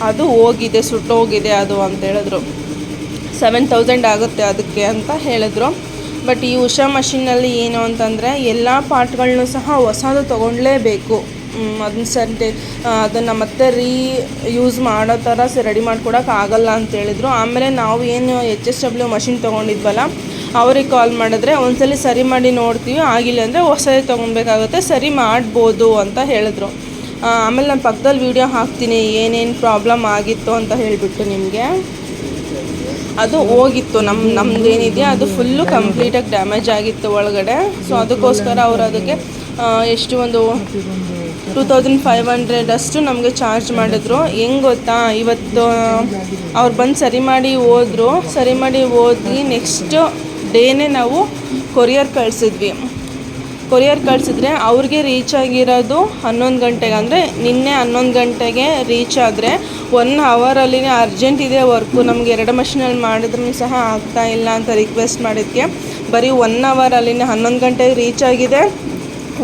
ಅದು ಹೋಗಿದೆ, ಸುಟ್ಟೋಗಿದೆ ಅದು ಅಂತ ಹೇಳಿದ್ರು. ಸೆವೆನ್ ತೌಸಂಡ್ ಆಗುತ್ತೆ ಅದಕ್ಕೆ ಅಂತ ಹೇಳಿದ್ರು. ಬಟ್ ಈ ಉಷಾ ಮಷಿನ್ನಲ್ಲಿ ಏನು ಅಂತಂದರೆ ಎಲ್ಲ ಪಾರ್ಟ್ಗಳನ್ನೂ ಸಹ ಹೊಸದು ತೊಗೊಳ್ಳೇಬೇಕು ಅದನ್ನ ಸರಿ ಅದನ್ನು ಮತ್ತೆ ರೀ ಯೂಸ್ ಮಾಡೋ ಥರ ರೆಡಿ ಮಾಡ್ಕೊಡೋಕೆ ಆಗಲ್ಲ ಅಂತ ಹೇಳಿದ್ರು. ಆಮೇಲೆ ನಾವು ಏನು ಎಚ್ ಎಸ್ ಡಬ್ಲ್ಯೂ ಮಷಿನ್ ತೊಗೊಂಡಿದ್ವಲ್ಲ, ಅವ್ರಿಗೆ ಕಾಲ್ ಮಾಡಿದ್ರೆ ಒಂದ್ಸಲಿ ಸರಿ ಮಾಡಿ ನೋಡ್ತೀವಿ, ಆಗಿಲ್ಲ ಅಂದರೆ ಹೊಸದೇ ತೊಗೊಬೇಕಾಗುತ್ತೆ, ಸರಿ ಮಾಡ್ಬೋದು ಅಂತ ಹೇಳಿದ್ರು. ಆಮೇಲೆ ನಾನು ಪಕ್ಕದಲ್ಲಿ ವೀಡಿಯೋ ಹಾಕ್ತೀನಿ, ಏನೇನು ಪ್ರಾಬ್ಲಮ್ ಆಗಿತ್ತು ಅಂತ ಹೇಳಿಬಿಟ್ಟು ನಿಮಗೆ. ಅದು ಹೋಗಿತ್ತು ನಮ್ಮ ಏನಿದೆಯಾ ಅದು ಫುಲ್ಲು ಕಂಪ್ಲೀಟಾಗಿ ಡ್ಯಾಮೇಜ್ ಆಗಿತ್ತು ಒಳಗಡೆ. ಸೊ ಅದಕ್ಕೋಸ್ಕರ ಅವರು ಅದಕ್ಕೆ ಎಷ್ಟು ಒಂದು ಟೂ ತೌಸಂಡ್ ಫೈವ್ ಹಂಡ್ರೆಡ್ ಅಷ್ಟು ನಮಗೆ ಚಾರ್ಜ್ ಮಾಡಿದ್ರು. ಹೆಂಗೆ ಗೊತ್ತಾ? ಇವತ್ತು ಅವ್ರು ಬಂದು ಸರಿ ಮಾಡಿ ಹೋದರು. ಸರಿ ಮಾಡಿ ಹೋದ್ವಿ. ನೆಕ್ಸ್ಟ್ ಡೇನೇ ನಾವು ಕೊರಿಯರ್ ಕಳಿಸಿದ್ವಿ. ಕೊರಿಯರ್ ಕಳಿಸಿದ್ರೆ ಅವ್ರಿಗೆ ರೀಚ್ ಆಗಿರೋದು ಹನ್ನೊಂದು ಗಂಟೆಗೆ. ಅಂದರೆ ನಿನ್ನೆ ಹನ್ನೊಂದು ಗಂಟೆಗೆ ರೀಚ್ ಆದರೆ ಒನ್ ಅವರಲ್ಲಿನೇ ಅರ್ಜೆಂಟ್ ಇದೆ ವರ್ಕು ನಮಗೆ ಎರಡು ಮಷಿನಲ್ಲಿ ಮಾಡಿದ್ರೂ ಸಹ ಆಗ್ತಾ ಇಲ್ಲ ಅಂತ ರಿಕ್ವೆಸ್ಟ್ ಮಾಡಿದ್ದಕ್ಕೆ ಬರೀ ಒನ್ ಅವರಲ್ಲಿನೇ ಹನ್ನೊಂದು ಗಂಟೆಗೆ ರೀಚ್ ಆಗಿದೆ.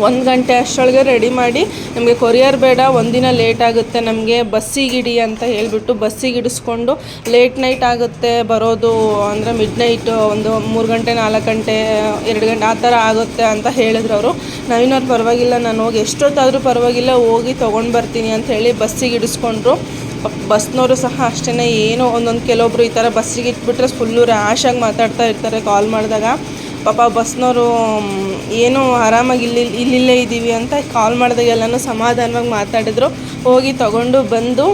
ಒಂದು ಗಂಟೆ ಅಷ್ಟರೊಳಗೆ ರೆಡಿ ಮಾಡಿ, ನಮಗೆ ಕೊರಿಯರ್ ಬೇಡ, ಒಂದಿನ ಲೇಟ್ ಆಗುತ್ತೆ, ನಮಗೆ ಬಸ್ಸಿಗಿಡಿ ಅಂತ ಹೇಳಿಬಿಟ್ಟು ಬಸ್ಸಿಗೆ ಇಡಿಸ್ಕೊಂಡು ಲೇಟ್ ನೈಟ್ ಆಗುತ್ತೆ, ಬರೋದು ಅಂದರೆ ಮಿಡ್ ನೈಟ್ ಒಂದು ಮೂರು ಗಂಟೆ, ನಾಲ್ಕು ಗಂಟೆ, ಎರಡು ಗಂಟೆ, ಆ ಥರ ಆಗುತ್ತೆ ಅಂತ ಹೇಳಿದ್ರು ಅವರು. ನವೀನವ್ರು ಪರವಾಗಿಲ್ಲ, ನಾನು ಹೋಗಿ ಎಷ್ಟೊತ್ತಾದರೂ ಪರವಾಗಿಲ್ಲ, ಹೋಗಿ ತೊಗೊಂಡು ಬರ್ತೀನಿ ಅಂತ ಹೇಳಿ ಬಸ್ಸಿಗೆ ಇಡಿಸ್ಕೊಂಡ್ರು. ಬಸ್ನವರು ಸಹ ಅಷ್ಟೇ ಏನೋ ಒಂದೊಂದು ಕೆಲವೊಬ್ರು ಈ ಥರ ಬಸ್ಸಿಗೆ ಇಟ್ಬಿಟ್ರೆ ಫುಲ್ಲು ರ್ಯಾಶಾಗಿ ಮಾತಾಡ್ತಾ ಇರ್ತಾರೆ ಕಾಲ್ ಮಾಡಿದಾಗ. ಪಾಪ ಬಸ್ನವರು ಏನು ಆರಾಮಾಗಿ ಇಲ್ಲಿ ಇಲ್ಲಿಲ್ಲೇ ಇದ್ದೀವಿ ಅಂತ ಕಾಲ್ ಮಾಡಿದಾಗ ಎಲ್ಲನೂ ಸಮಾಧಾನವಾಗಿ ಮಾತಾಡಿದ್ರು. ಹೋಗಿ ತಗೊಂಡು ಬಂದು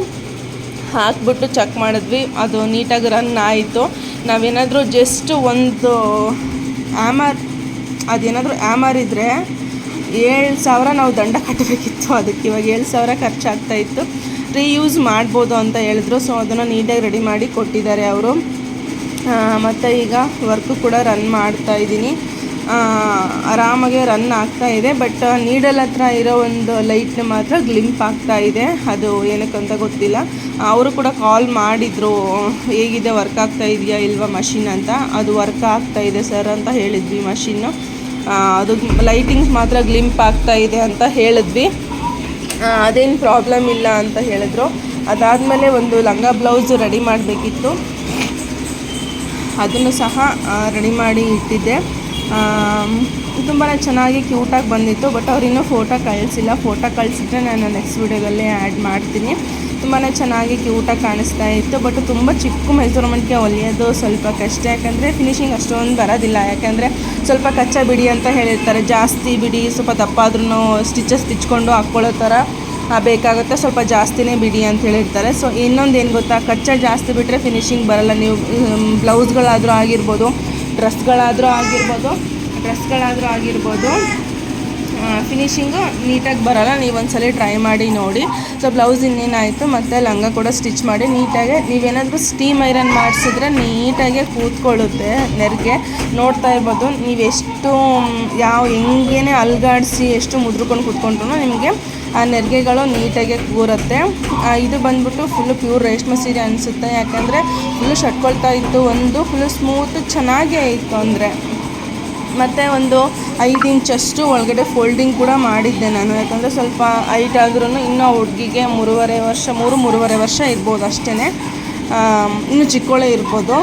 ಹಾಕ್ಬಿಟ್ಟು ಚೆಕ್ ಮಾಡಿದ್ವಿ. ಅದು ನೀಟಾಗಿ ರನ್ ಆಯಿತು. ನಾವೇನಾದರೂ ಜಸ್ಟ್ ಒಂದು ಆಮರ್ ಅದೇನಾದರೂ ಆಮರ್ ಇದ್ದರೆ ಏಳು ಸಾವಿರ ನಾವು ದಂಡ ಕಟ್ಟಬೇಕಿತ್ತು ಅದಕ್ಕೆ ಇವಾಗ ಏಳು ಸಾವಿರ ಖರ್ಚಾಗ್ತಾಯಿತ್ತು ರೀಯೂಸ್ ಮಾಡ್ಬೋದು ಅಂತ ಹೇಳಿದ್ರು. ಸೊ ಅದನ್ನು ನೀಟಾಗಿ ರೆಡಿ ಮಾಡಿ ಕೊಟ್ಟಿದ್ದಾರೆ ಅವರು. ಮತ್ತು ಈಗ ವರ್ಕು ಕೂಡ ರನ್ ಮಾಡ್ತಾ ಇದ್ದೀನಿ. ಆರಾಮಾಗೆ ರನ್ ಆಗ್ತಾ ಇದೆ ಬಟ್ ನೀಡಲ್ ಹತ್ರ ಇರೋ ಒಂದು ಲೈಟ್ನ ಮಾತ್ರ ಗ್ಲಿಂಪ್ ಆಗ್ತಾ ಇದೆ. ಅದು ಏನಕ್ಕೆ ಅಂತ ಗೊತ್ತಿಲ್ಲ. ಅವರು ಕೂಡ ಕಾಲ್ ಮಾಡಿದರು, ಹೇಗಿದೆ ವರ್ಕ್ ಆಗ್ತಾ ಇದೆಯಾ ಇಲ್ವಾ ಮಷಿನ್ ಅಂತ? ಅದು ವರ್ಕ್ ಆಗ್ತಾ ಇದೆ ಸರ್ ಅಂತ ಹೇಳಿದ್ವಿ ಮಷಿನ್ನು ಅದು ಲೈಟಿಂಗ್ಸ್ ಮಾತ್ರ ಗ್ಲಿಂಪ್ ಆಗ್ತಾ ಇದೆ ಅಂತ ಹೇಳಿದ್ವಿ. ಅದೇನು ಪ್ರಾಬ್ಲಮ್ ಇಲ್ಲ ಅಂತ ಹೇಳಿದ್ರು. ಅದಾದಮೇಲೆ ಒಂದು ಲಂಗ ಬ್ಲೌಸ್ ರೆಡಿ ಮಾಡಬೇಕಿತ್ತು. ಅದನ್ನು ಸಹ ರೆಡಿ ಮಾಡಿ ಇಟ್ಟಿದ್ದೆ. ತುಂಬಾ ಚೆನ್ನಾಗಿ ಕ್ಯೂಟಾಗಿ ಬಂದಿತ್ತು ಬಟ್ ಅವ್ರು ಫೋಟೋ ಕಳಿಸಿಲ್ಲ. ಫೋಟೋ ಕಳಿಸಿದ್ರೆ ನಾನು ನೆಕ್ಸ್ಟ್ ವೀಡಿಯೋದಲ್ಲಿ ಆ್ಯಡ್ ಮಾಡ್ತೀನಿ. ತುಂಬಾ ಚೆನ್ನಾಗಿ ಕ್ಯೂಟಾಗಿ ಕಾಣಿಸ್ತಾ ಇತ್ತು ಬಟ್ ತುಂಬ ಚಿಕ್ಕ ಮೆಜರ್ಮೆಂಟ್ಗೆ ಹೊಲಿಯೋದು ಸ್ವಲ್ಪ ಕಷ್ಟ. ಯಾಕಂದರೆ ಫಿನಿಶಿಂಗ್ ಅಷ್ಟೊಂದು ಬರೋದಿಲ್ಲ. ಯಾಕಂದರೆ ಸ್ವಲ್ಪ ಕಚ್ಚಾ ಬಿಡಿ ಅಂತ ಹೇಳಿರ್ತಾರೆ. ಜಾಸ್ತಿ ಬಿಡಿ, ಸ್ವಲ್ಪ ದಪ್ಪ ಆದ್ರೂ ಸ್ಟಿಚಸ್ ತಿಚ್ಕೊಂಡು ಹಾಕ್ಕೊಳ್ಳೋ ಥರ ಬೇಕಾಗುತ್ತೆ. ಸ್ವಲ್ಪ ಜಾಸ್ತಿನೇ ಬಿಡಿ ಅಂತ ಹೇಳಿರ್ತಾರೆ ಸೊ ಇನ್ನೊಂದು ಏನು ಗೊತ್ತಾ? ಕಚ್ಚಾ ಜಾಸ್ತಿ ಬಿಟ್ಟರೆ ಫಿನಿಶಿಂಗ್ ಬರಲ್ಲ. ನೀವು ಬ್ಲೌಸ್ಗಳಾದರೂ ಆಗಿರ್ಬೋದು, ಡ್ರೆಸ್ಗಳಾದರೂ ಆಗಿರ್ಬೋದು ಡ್ರೆಸ್ಗಳಾದರೂ ಆಗಿರ್ಬೋದು ಫಿನಿಶಿಂಗು ನೀಟಾಗಿ ಬರಲ್ಲ. ನೀವು ಒಂದ್ಸಲ ಟ್ರೈ ಮಾಡಿ ನೋಡಿ. ಸೊ ಬ್ಲೌಸ್ ಇನ್ನೇನಾಯಿತು? ಮತ್ತು ಲಂಗ ಕೂಡ ಸ್ಟಿಚ್ ಮಾಡಿ ನೀಟಾಗಿ, ನೀವೇನಾದರೂ ಸ್ಟೀಮ್ ಐರನ್ ಮಾಡಿಸಿದ್ರೆ ನೀಟಾಗೆ ಕೂತ್ಕೊಳ್ಳುತ್ತೆ ನೆರಿಗೆ. ನೋಡ್ತಾ ಇರ್ಬೋದು. ನೀವೆಷ್ಟು ಯಾವ, ಹೆಂಗೇನೆ ಅಲ್ಗಾಡಿಸಿ ಎಷ್ಟು ಮುದ್ರಕೊಂಡು ಕೂತ್ಕೊಂಡ್ರು ನಿಮಗೆ ಆ ನೆರಿಗೆಗಳು ನೀಟಾಗಿ ಕೂರುತ್ತೆ. ಇದು ಬಂದ್ಬಿಟ್ಟು ಫುಲ್ಲು ಪ್ಯೂರ್ ರೇಷ್ಮೆ ಸೀರೆ ಅನಿಸುತ್ತೆ. ಯಾಕಂದರೆ ಫುಲ್ಲು ಶಟ್ಕೊಳ್ತಾ ಇತ್ತು. ಒಂದು ಫುಲ್ಲು ಸ್ಮೂತ್ ಚೆನ್ನಾಗೇ ಇತ್ತು ಅಂದರೆ. ಮತ್ತು ಒಂದು ಐದು ಇಂಚಷ್ಟು ಒಳಗಡೆ ಫೋಲ್ಡಿಂಗ್ ಕೂಡ ಮಾಡಿದ್ದೆ ನಾನು. ಯಾಕಂದರೆ ಸ್ವಲ್ಪ ಹೈಟ್ ಆದ್ರೂ ಇನ್ನೂ ಹುಡುಗಿಗೆ ಮೂರುವರೆ ವರ್ಷ, ಮೂರು ಮೂರುವರೆ ವರ್ಷ ಇರ್ಬೋದು ಅಷ್ಟೇ ಇನ್ನು ಚಿಕ್ಕವಳೇ ಇರ್ಬೋದು.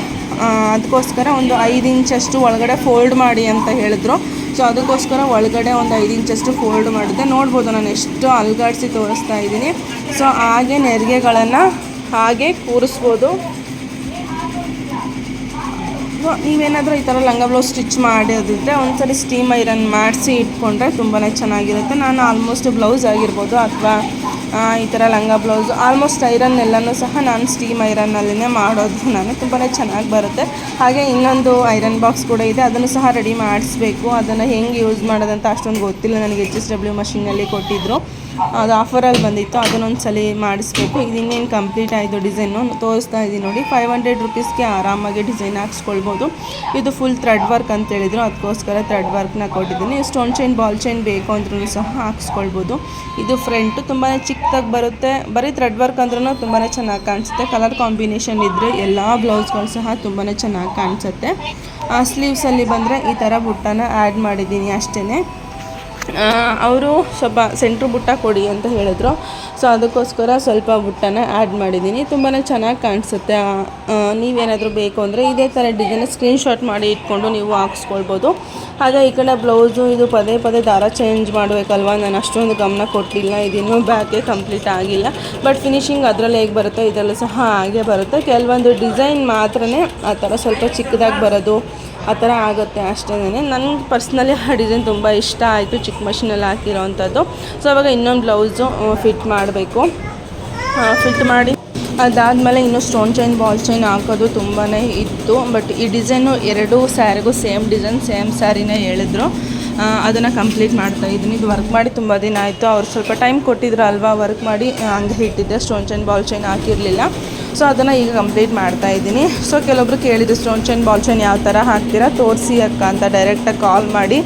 ಅದಕ್ಕೋಸ್ಕರ ಒಂದು ಐದು ಇಂಚಷ್ಟು ಒಳಗಡೆ ಫೋಲ್ಡ್ ಮಾಡಿ ಅಂತ ಹೇಳಿದ್ರು. ಸೊ ಅದಕ್ಕೋಸ್ಕರ ಒಳಗಡೆ ಒಂದು ಐದು ಇಂಚಷ್ಟು ಫೋಲ್ಡ್ ಮಾಡಿದೆ. ನೋಡ್ಬೋದು ನಾನು ಎಷ್ಟು ಅಲ್ಗಾಡಿಸಿ ತೋರಿಸ್ತಾ ಇದ್ದೀನಿ. ಸೊ ಹಾಗೆ ನೆರಿಗೆಗಳನ್ನು ಹಾಗೆ ಕೂರಿಸ್ಬೋದು. ನೀವೇನಾದರೂ ಈ ಥರ ಲಂಗ ಬ್ಲೌಸ್ ಸ್ಟಿಚ್ ಮಾಡೋದಿದ್ರೆ ಒಂದ್ಸರಿ ಸ್ಟೀಮ್ ಐರನ್ ಮಾಡಿಸಿ ಇಟ್ಕೊಂಡ್ರೆ ತುಂಬಾ ಚೆನ್ನಾಗಿರುತ್ತೆ. ನಾನು ಆಲ್ಮೋಸ್ಟ್ ಬ್ಲೌಸ್ ಆಗಿರ್ಬೋದು ಅಥವಾ ಈ ಥರ ಲಂಗ ಬ್ಲೌಸ್ ಆಲ್ಮೋಸ್ಟ್ ಐರನ್ ಎಲ್ಲನೂ ಸಹ ನಾನು ಸ್ಟೀಮ್ ಐರನ್ನಲ್ಲೇ ಮಾಡೋದು. ನಾನು ತುಂಬಾ ಚೆನ್ನಾಗಿ ಬರುತ್ತೆ. ಹಾಗೆ ಇನ್ನೊಂದು ಐರನ್ ಬಾಕ್ಸ್ ಕೂಡ ಇದೆ. ಅದನ್ನು ಸಹ ರೆಡಿ ಮಾಡಿಸ್ಬೇಕು. ಅದನ್ನು ಹೆಂಗೆ ಯೂಸ್ ಮಾಡೋದಂತ ಅಷ್ಟೊಂದು ಗೊತ್ತಿಲ್ಲ. ನನಗೆ ಎಚ್ ಎಸ್ ಡಬ್ಲ್ಯೂ ಮಷಿನಲ್ಲಿ ಕೊಟ್ಟಿದ್ದರು ಅದು ಆಫರಲ್ಲಿ ಬಂದಿತ್ತು. ಅದನ್ನೊಂದು ಸಲ ಮಾಡಿಸ್ಬೇಕು. ಇದು ಕಂಪ್ಲೀಟ್ ಆಯಿತು ಡಿಸೈನು ತೋರಿಸ್ತಾ ಇದ್ದೀನಿ ನೋಡಿ. ಫೈವ್ ಹಂಡ್ರೆಡ್ ರುಪೀಸ್ಗೆ ಆರಾಮಾಗಿ ಡಿಸೈನ್ ಹಾಕ್ಸ್ಕೊಳ್ಬೋದು. ಇದು ಫುಲ್ ಥ್ರೆಡ್ ವರ್ಕ್ ಅಂತ ಹೇಳಿದ್ರು. ಅದಕ್ಕೋಸ್ಕರ ಥ್ರೆಡ್ ವರ್ಕ್ನ ಕೊಟ್ಟಿದ್ದೀನಿ. ಸ್ಟೋನ್ ಚೈನ್ ಬಾಲ್ ಚೈನ್ ಬೇಕು ಅಂದ್ರೂ ಸಹ ಹಾಕ್ಸ್ಕೊಳ್ಬೋದು. ಇದು ಫ್ರಂಟು ತುಂಬಾ ಚಿಕ್ಕದಾಗಿ ಬರುತ್ತೆ. ಬರೀ ಥ್ರೆಡ್ ವರ್ಕ್ ಅಂದ್ರೂ ತುಂಬಾ ಚೆನ್ನಾಗಿ ಕಾಣಿಸುತ್ತೆ. ಕಲರ್ ಕಾಂಬಿನೇಷನ್ ಇದ್ದರೆ ಎಲ್ಲ ಬ್ಲೌಸ್ಗಳು ಸಹ ತುಂಬಾ ಚೆನ್ನಾಗಿ ಕಾಣಿಸುತ್ತೆ. ಸ್ಲೀವ್ಸಲ್ಲಿ ಬಂದರೆ ಈ ಥರ ಬುಟ್ಟನ ಆ್ಯಡ್ ಮಾಡಿದ್ದೀನಿ ಅಷ್ಟೇ ಅವರು ಸ್ವಲ್ಪ ಸೆಂಟ್ರ್ ಬುಟ್ಟ ಕೊಡಿ ಅಂತ ಹೇಳಿದ್ರು. ಸೊ ಅದಕ್ಕೋಸ್ಕರ ಸ್ವಲ್ಪ ಬುಟ್ಟನ ಆ್ಯಡ್ ಮಾಡಿದ್ದೀನಿ. ತುಂಬಾ ಚೆನ್ನಾಗಿ ಕಾಣಿಸುತ್ತೆ. ನೀವೇನಾದರೂ ಬೇಕು ಅಂದರೆ ಇದೇ ಥರ ಡಿಸೈನ್ ಸ್ಕ್ರೀನ್ಶಾಟ್ ಮಾಡಿ ಇಟ್ಕೊಂಡು ನೀವು ಹಾಕ್ಸ್ಕೊಳ್ಬೋದು. ಹಾಗೆ ಈ ಕಡೆ ಬ್ಲೌಸು ಇದು ಪದೇ ಪದೇ ದಾರ ಚೇಂಜ್ ಮಾಡಬೇಕಲ್ವಾ? ನಾನು ಅಷ್ಟೊಂದು ಗಮನ ಕೊಟ್ಟಿಲ್ಲ. ಇದಿನ್ನೂ ಬ್ಯಾಗೆ ಕಂಪ್ಲೀಟ್ ಆಗಿಲ್ಲ. ಬಟ್ ಫಿನಿಶಿಂಗ್ ಅದರಲ್ಲಿ ಹೇಗೆ ಬರುತ್ತೋ? ಇದರಲ್ಲೂ ಸಹ ಹಾಗೆ ಬರುತ್ತೆ. ಕೆಲವೊಂದು ಡಿಸೈನ್ ಮಾತ್ರ ಆ ಥರ ಸ್ವಲ್ಪ ಚಿಕ್ಕದಾಗಿ ಬರೋದು. ಆ ಥರ ಆಗುತ್ತೆ ಅಷ್ಟೇ ನನಗೆ ಪರ್ಸ್ನಲಿ ಆ ಡಿಸೈನ್ ತುಂಬ ಇಷ್ಟ ಆಯಿತು, ಚಿಕ್ಕ ಮಷಿನಲ್ಲಿ ಹಾಕಿರೋ ಅಂಥದ್ದು ಸೊ ಅವಾಗ ಇನ್ನೊಂದು ಬ್ಲೌಸು ಫಿಟ್ ಮಾಡಬೇಕು. ಫಿಟ್ ಮಾಡಿ, ಅದಾದಮೇಲೆ ಇನ್ನು ಸ್ಟೋನ್ ಚೈನ್, ಬಾಲ್ ಚೈನ್ ಹಾಕೋದು ತುಂಬಾ ಇತ್ತು. ಬಟ್ ಈ ಡಿಸೈನು ಎರಡೂ ಸ್ಯಾರಿಗೂ ಸೇಮ್ ಡಿಸೈನ್, ಸೇಮ್ ಸ್ಯಾರಿನೇ ಹೇಳಿದ್ರು. ಅದನ್ನು ಕಂಪ್ಲೀಟ್ ಮಾಡ್ತಾ ಇದ್ದೀನಿ. ಇದು ವರ್ಕ್ ಮಾಡಿ ತುಂಬ ದಿನ ಆಯಿತು. ಅವ್ರು ಸ್ವಲ್ಪ ಟೈಮ್ ಕೊಟ್ಟಿದ್ರು ಅಲ್ವಾ, ವರ್ಕ್ ಮಾಡಿ ಹಂಗೆ ಇಟ್ಟಿದ್ದೆ. ಸ್ಟೋನ್ ಚೈನ್, ಬಾಲ್ ಚೈನ್ ಹಾಕಿರಲಿಲ್ಲ. ಸೊ ಅದನ್ನು ಈಗ ಕಂಪ್ಲೀಟ್ ಮಾಡ್ತಾ ಇದ್ದೀನಿ. ಸೊ ಕೆಲವೊಬ್ರು ಕೇಳಿದ್ರು, ಸ್ಟೋನ್ ಚೈನ್, ಬಾಲ್ ಚೈನ್ ಯಾವ ಥರ ಹಾಕ್ತೀರಾ? ತೋರಿಸಿ ಅಕ್ಕ ಅಂತ ಡೈರೆಕ್ಟಾಗಿ ಕಾಲ್ ಮಾಡಿ.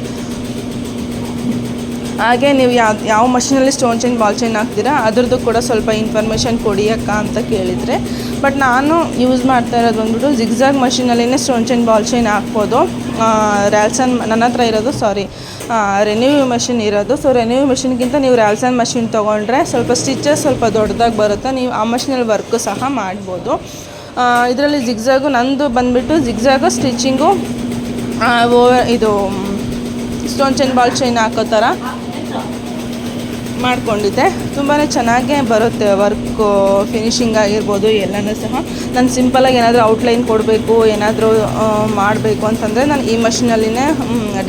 ಹಾಗೆ ನೀವು ಯಾವ ಯಾವ ಮಷಿನಲ್ಲಿ ಸ್ಟೋನ್ ಚೈನ್, ಬಾಲ್ ಚೈನ್ ಹಾಕ್ತೀರಾ, ಅದ್ರದ್ದು ಕೂಡ ಸ್ವಲ್ಪ ಇನ್ಫಾರ್ಮೇಷನ್ ಕೊಡಿ ಅಕ್ಕ ಅಂತ ಕೇಳಿದರೆ. ಬಟ್ ನಾನು ಯೂಸ್ ಮಾಡ್ತಾ ಇರೋದು ಬಂದ್ಬಿಟ್ಟು ಜಿಗ್ಜಾಗ್ ಮಷಿನಲ್ಲೇ ಸ್ಟೋನ್ ಚೈನ್, ಬಾಲ್ ಚೈನ್ ಹಾಕ್ಬೋದು. ರ್ಯಾಲ್ಸನ್ ನನ್ನ ಹತ್ರ ಇರೋದು ಸಾರಿ ರೆನ್ಯೂ ಮಷಿನ್ ಇರೋದು. ಸೊ ರೆನ್ಯೂ ಮಷಿನ್ಗಿಂತ ನೀವು ರ್ಯಾಲ್ಸನ್ ಮಷಿನ್ ತೊಗೊಂಡ್ರೆ ಸ್ವಲ್ಪ ಸ್ಟಿಚಸ್ ಸ್ವಲ್ಪ ದೊಡ್ಡದಾಗಿ ಬರುತ್ತೆ. ನೀವು ಆ ಮಷಿನಲ್ಲಿ ವರ್ಕು ಸಹ ಮಾಡ್ಬೋದು. ಇದರಲ್ಲಿ ಜಿಗ್ಜಾಗು ನಂದು ಬಂದುಬಿಟ್ಟು ಜಿಗ್ಜಾಗು ಸ್ಟಿಚಿಂಗು ಇದು, ಸ್ಟೋನ್ ಚೈನ್, ಬಾಲ್ ಚೈನ್ ಹಾಕೋ ಥರ ಮಾಡ್ಕೊಂಡಿದ್ದೆ. ತುಂಬಾ ಚೆನ್ನಾಗೇ ಬರುತ್ತೆ ವರ್ಕು, ಫಿನಿಶಿಂಗ್ ಆಗಿರ್ಬೋದು, ಎಲ್ಲನೂ ಸಹ. ನಾನು ಸಿಂಪಲಾಗಿ ಏನಾದರೂ ಔಟ್ಲೈನ್ ಕೊಡಬೇಕು, ಏನಾದರೂ ಮಾಡಬೇಕು ಅಂತಂದರೆ ನಾನು ಈ ಮಷಿನಲ್ಲಿನೇ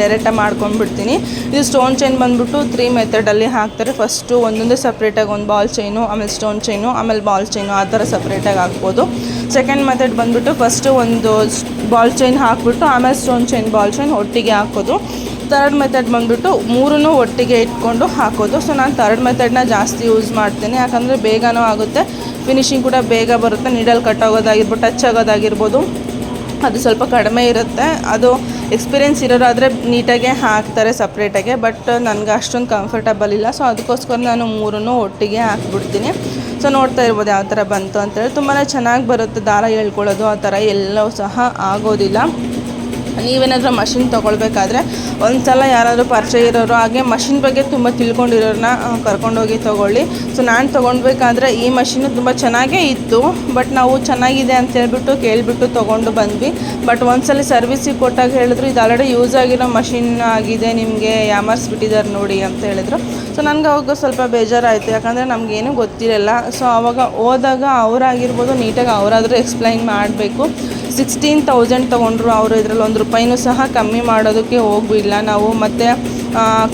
ಡೈರೆಕ್ಟಾಗಿ ಮಾಡ್ಕೊಂಡ್ಬಿಡ್ತೀನಿ. ಇದು ಸ್ಟೋನ್ ಚೈನ್ ಬಂದ್ಬಿಟ್ಟು ತ್ರೀ ಮೆಥಡಲ್ಲಿ ಹಾಕ್ತಾರೆ. ಫಸ್ಟು ಒಂದೊಂದೇ ಸಪ್ರೇಟಾಗಿ ಒಂದು ಬಾಲ್ ಚೈನು ಆಮೇಲೆ ಸ್ಟೋನ್ ಚೈನು ಆಮೇಲೆ ಬಾಲ್ ಚೈನು ಆ ಥರ ಸಪ್ರೇಟಾಗಿ ಹಾಕ್ಬೋದು. ಸೆಕೆಂಡ್ ಮೆಥಡ್ ಬಂದುಬಿಟ್ಟು ಫಸ್ಟು ಒಂದು ಬಾಲ್ ಚೈನ್ ಹಾಕ್ಬಿಟ್ಟು, ಆಮೇಲೆ ಸ್ಟೋನ್ ಚೈನ್ ಬಾಲ್ ಚೈನ್ ಒಟ್ಟಿಗೆ ಹಾಕೋದು. ತರ್ಡ್ ಮೆಥಡ್ ಬಂದುಬಿಟ್ಟು ಮೂರನ್ನು ಒಟ್ಟಿಗೆ ಇಟ್ಕೊಂಡು ಹಾಕೋದು. ಸೊ ನಾನು ಥರ್ಡ್ ಮೆಥಡ್ನ ಜಾಸ್ತಿ ಯೂಸ್ ಮಾಡ್ತೀನಿ. ಯಾಕಂದರೆ ಬೇಗನೂ ಆಗುತ್ತೆ. ಫಿನಿಶಿಂಗ್ ಕೂಡ ಬೇಗ ಬರುತ್ತೆ. ನೀಡಲ್ ಕಟ್ ಆಗೋದಾಗಿರ್ಬೋದು ಟಚ್ ಆಗೋದಾಗಿರ್ಬೋದು. ಅದು ಸ್ವಲ್ಪ ಕಡಿಮೆ ಇರುತ್ತೆ. ಅದು ಎಕ್ಸ್ಪೀರಿಯೆನ್ಸ್ ಇರೋರಾದರೆ ನೀಟಾಗೆ ಹಾಕ್ತಾರೆ ಸಪ್ರೇಟಾಗೆ ಬಟ್ ನನಗೆ ಅಷ್ಟೊಂದು ಕಂಫರ್ಟಬಲ್ ಇಲ್ಲ. ಸೊ ಅದಕ್ಕೋಸ್ಕರ ನಾನು ಮೂರನ್ನು ಒಟ್ಟಿಗೆ ಹಾಕ್ಬಿಡ್ತೀನಿ. ಸೊ ನೋಡ್ತಾ ಇರ್ಬೋದು ಯಾವ ಥರ ಬಂತು ಅಂತೇಳಿ. ತುಂಬಾ ಚೆನ್ನಾಗಿ ಬರುತ್ತೆ ದಾರ ಹೇಳ್ಕೊಳ್ಳೋದು. ಆ ಥರ ಎಲ್ಲವೂ ಸಹ ಆಗೋದಿಲ್ಲ. ನೀವೇನಾದರೂ ಮಷಿನ್ ತೊಗೊಳ್ಬೇಕಾದ್ರೆ ಒಂದು ಸಲ ಯಾರಾದರೂ ಪರಿಚಯ ಇರೋರು ಹಾಗೆ ಮಷಿನ್ ಬಗ್ಗೆ ತುಂಬ ತಿಳ್ಕೊಂಡಿರೋರನ್ನ ಕರ್ಕೊಂಡೋಗಿ ತೊಗೊಳ್ಳಿ. ಸೊ ನಾನು ತೊಗೊಳ್ಬೇಕಾದ್ರೆ ಈ ಮಷಿನು ತುಂಬ ಚೆನ್ನಾಗೇ ಇತ್ತು ಬಟ್ ನಾವು ಚೆನ್ನಾಗಿದೆ ಅಂತ ಹೇಳ್ಬಿಟ್ಟು ಕೇಳಿಬಿಟ್ಟು ತೊಗೊಂಡು ಬಂದ್ವಿ. ಬಟ್ ಒಂದ್ಸಲ ಸರ್ವಿಸಿಗೆ ಕೊಟ್ಟಾಗ ಹೇಳಿದ್ರು, ಇದು ಆಲ್ರೆಡಿ ಯೂಸ್ ಆಗಿರೋ ಮಷಿನ್ ಆಗಿದೆ, ನಿಮಗೆ ಯಾಮರ್ಸ್ಬಿಟ್ಟಿದ್ದಾರೆ ನೋಡಿ ಅಂತ ಹೇಳಿದ್ರು. ಸೊ ನನಗೆ ಅವಾಗ ಸ್ವಲ್ಪ ಬೇಜಾರಾಯಿತು, ಯಾಕಂದರೆ ನಮಗೇನು ಗೊತ್ತಿರಲ್ಲ ಸೊ ಆವಾಗ ಹೋದಾಗ ಅವರಾಗಿರ್ಬೋದು, ನೀಟಾಗಿ ಅವರಾದರೂ ಎಕ್ಸ್ಪ್ಲೈನ್ ಮಾಡಬೇಕು. ಸಿಕ್ಸ್ಟೀನ್ ತೌಸಂಡ್ ತೊಗೊಂಡ್ರು. ಅವರು ಇದರಲ್ಲಿ ಒಂದು ರೂಪಾಯಿನೂ ಸಹ ಕಮ್ಮಿ ಮಾಡೋದಕ್ಕೆ ಹೋಗಿಲ್ಲ ನಾವು ಮತ್ತು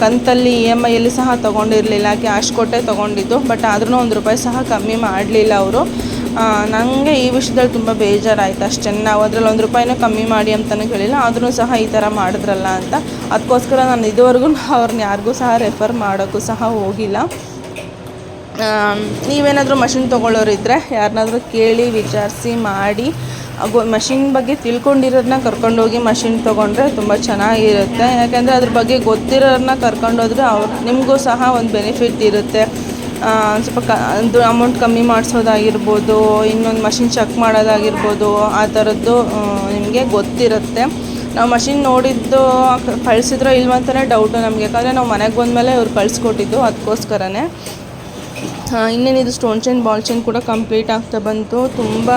ಕಂತಲ್ಲಿ ಇ ಎಂ ಐಯಲ್ಲಿ ಸಹ ತೊಗೊಂಡಿರಲಿಲ್ಲ. ಕ್ಯಾಶ್ ಕೊಟ್ಟೆ ತೊಗೊಂಡಿದ್ದು. ಬಟ್ ಆದ್ರೂ ಒಂದು ರೂಪಾಯಿ ಸಹ ಕಮ್ಮಿ ಮಾಡಲಿಲ್ಲ ಅವರು. ನನಗೆ ಈ ವಿಷಯದಲ್ಲಿ ತುಂಬ ಬೇಜಾರಾಯಿತು. ಅಷ್ಟೇ ನಾವು ಅದರಲ್ಲಿ ಒಂದು ರೂಪಾಯಿನೂ ಕಮ್ಮಿ ಮಾಡಿ ಅಂತಲೂ ಹೇಳಿಲ್ಲ. ಆದರೂ ಸಹ ಈ ಥರ ಮಾಡಿದ್ರಲ್ಲ ಅಂತ. ಅದಕ್ಕೋಸ್ಕರ ನಾನು ಇದುವರೆಗೂ ಅವ್ರನ್ನ ಯಾರಿಗೂ ಸಹ ರೆಫರ್ ಮಾಡೋಕ್ಕೂ ಸಹ ಹೋಗಿಲ್ಲ. ನೀವೇನಾದರೂ ಮಷಿನ್ ತೊಗೊಳ್ಳೋರಿದ್ದರೆ ಯಾರನ್ನಾದರೂ ಕೇಳಿ ವಿಚಾರಿಸಿ ಮಾಡಿ. ಮಷಿನ್ ಬಗ್ಗೆ ತಿಳ್ಕೊಂಡಿರೋದನ್ನ ಕರ್ಕೊಂಡೋಗಿ ಮಷಿನ್ ತೊಗೊಂಡ್ರೆ ತುಂಬ ಚೆನ್ನಾಗಿರುತ್ತೆ. ಯಾಕೆಂದರೆ ಅದ್ರ ಬಗ್ಗೆ ಗೊತ್ತಿರೋರನ್ನ ಕರ್ಕೊಂಡೋದ್ರೆ ಅವ್ರು, ನಿಮಗೂ ಸಹ ಒಂದು ಬೆನಿಫಿಟ್ ಇರುತ್ತೆ. ಸ್ವಲ್ಪ ಕ ಅದು ಅಮೌಂಟ್ ಕಮ್ಮಿ ಮಾಡಿಸೋದಾಗಿರ್ಬೋದು, ಇನ್ನೊಂದು ಮಷಿನ್ ಚೆಕ್ ಮಾಡೋದಾಗಿರ್ಬೋದು, ಆ ಥರದ್ದು ನಿಮಗೆ ಗೊತ್ತಿರುತ್ತೆ. ನಾವು ಮಷಿನ್ ನೋಡಿದ್ದು ಕಳಿಸಿದ್ರೋ ಇಲ್ವಂತಲೇ ಡೌಟು ನಮಗೆ. ಯಾಕಂದರೆ ನಾವು ಮನೆಗೆ ಬಂದಮೇಲೆ ಇವ್ರು ಕಳಿಸ್ಕೊಟ್ಟಿದ್ದು ಅದಕ್ಕೋಸ್ಕರನೇ ಇನ್ನೇನಿದು ಸ್ಟೋನ್ ಚೈನ್ ಬಾಲ್ ಚೈನ್ ಕೂಡ ಕಂಪ್ಲೀಟ್ ಆಗ್ತಾ ಬಂತು. ತುಂಬ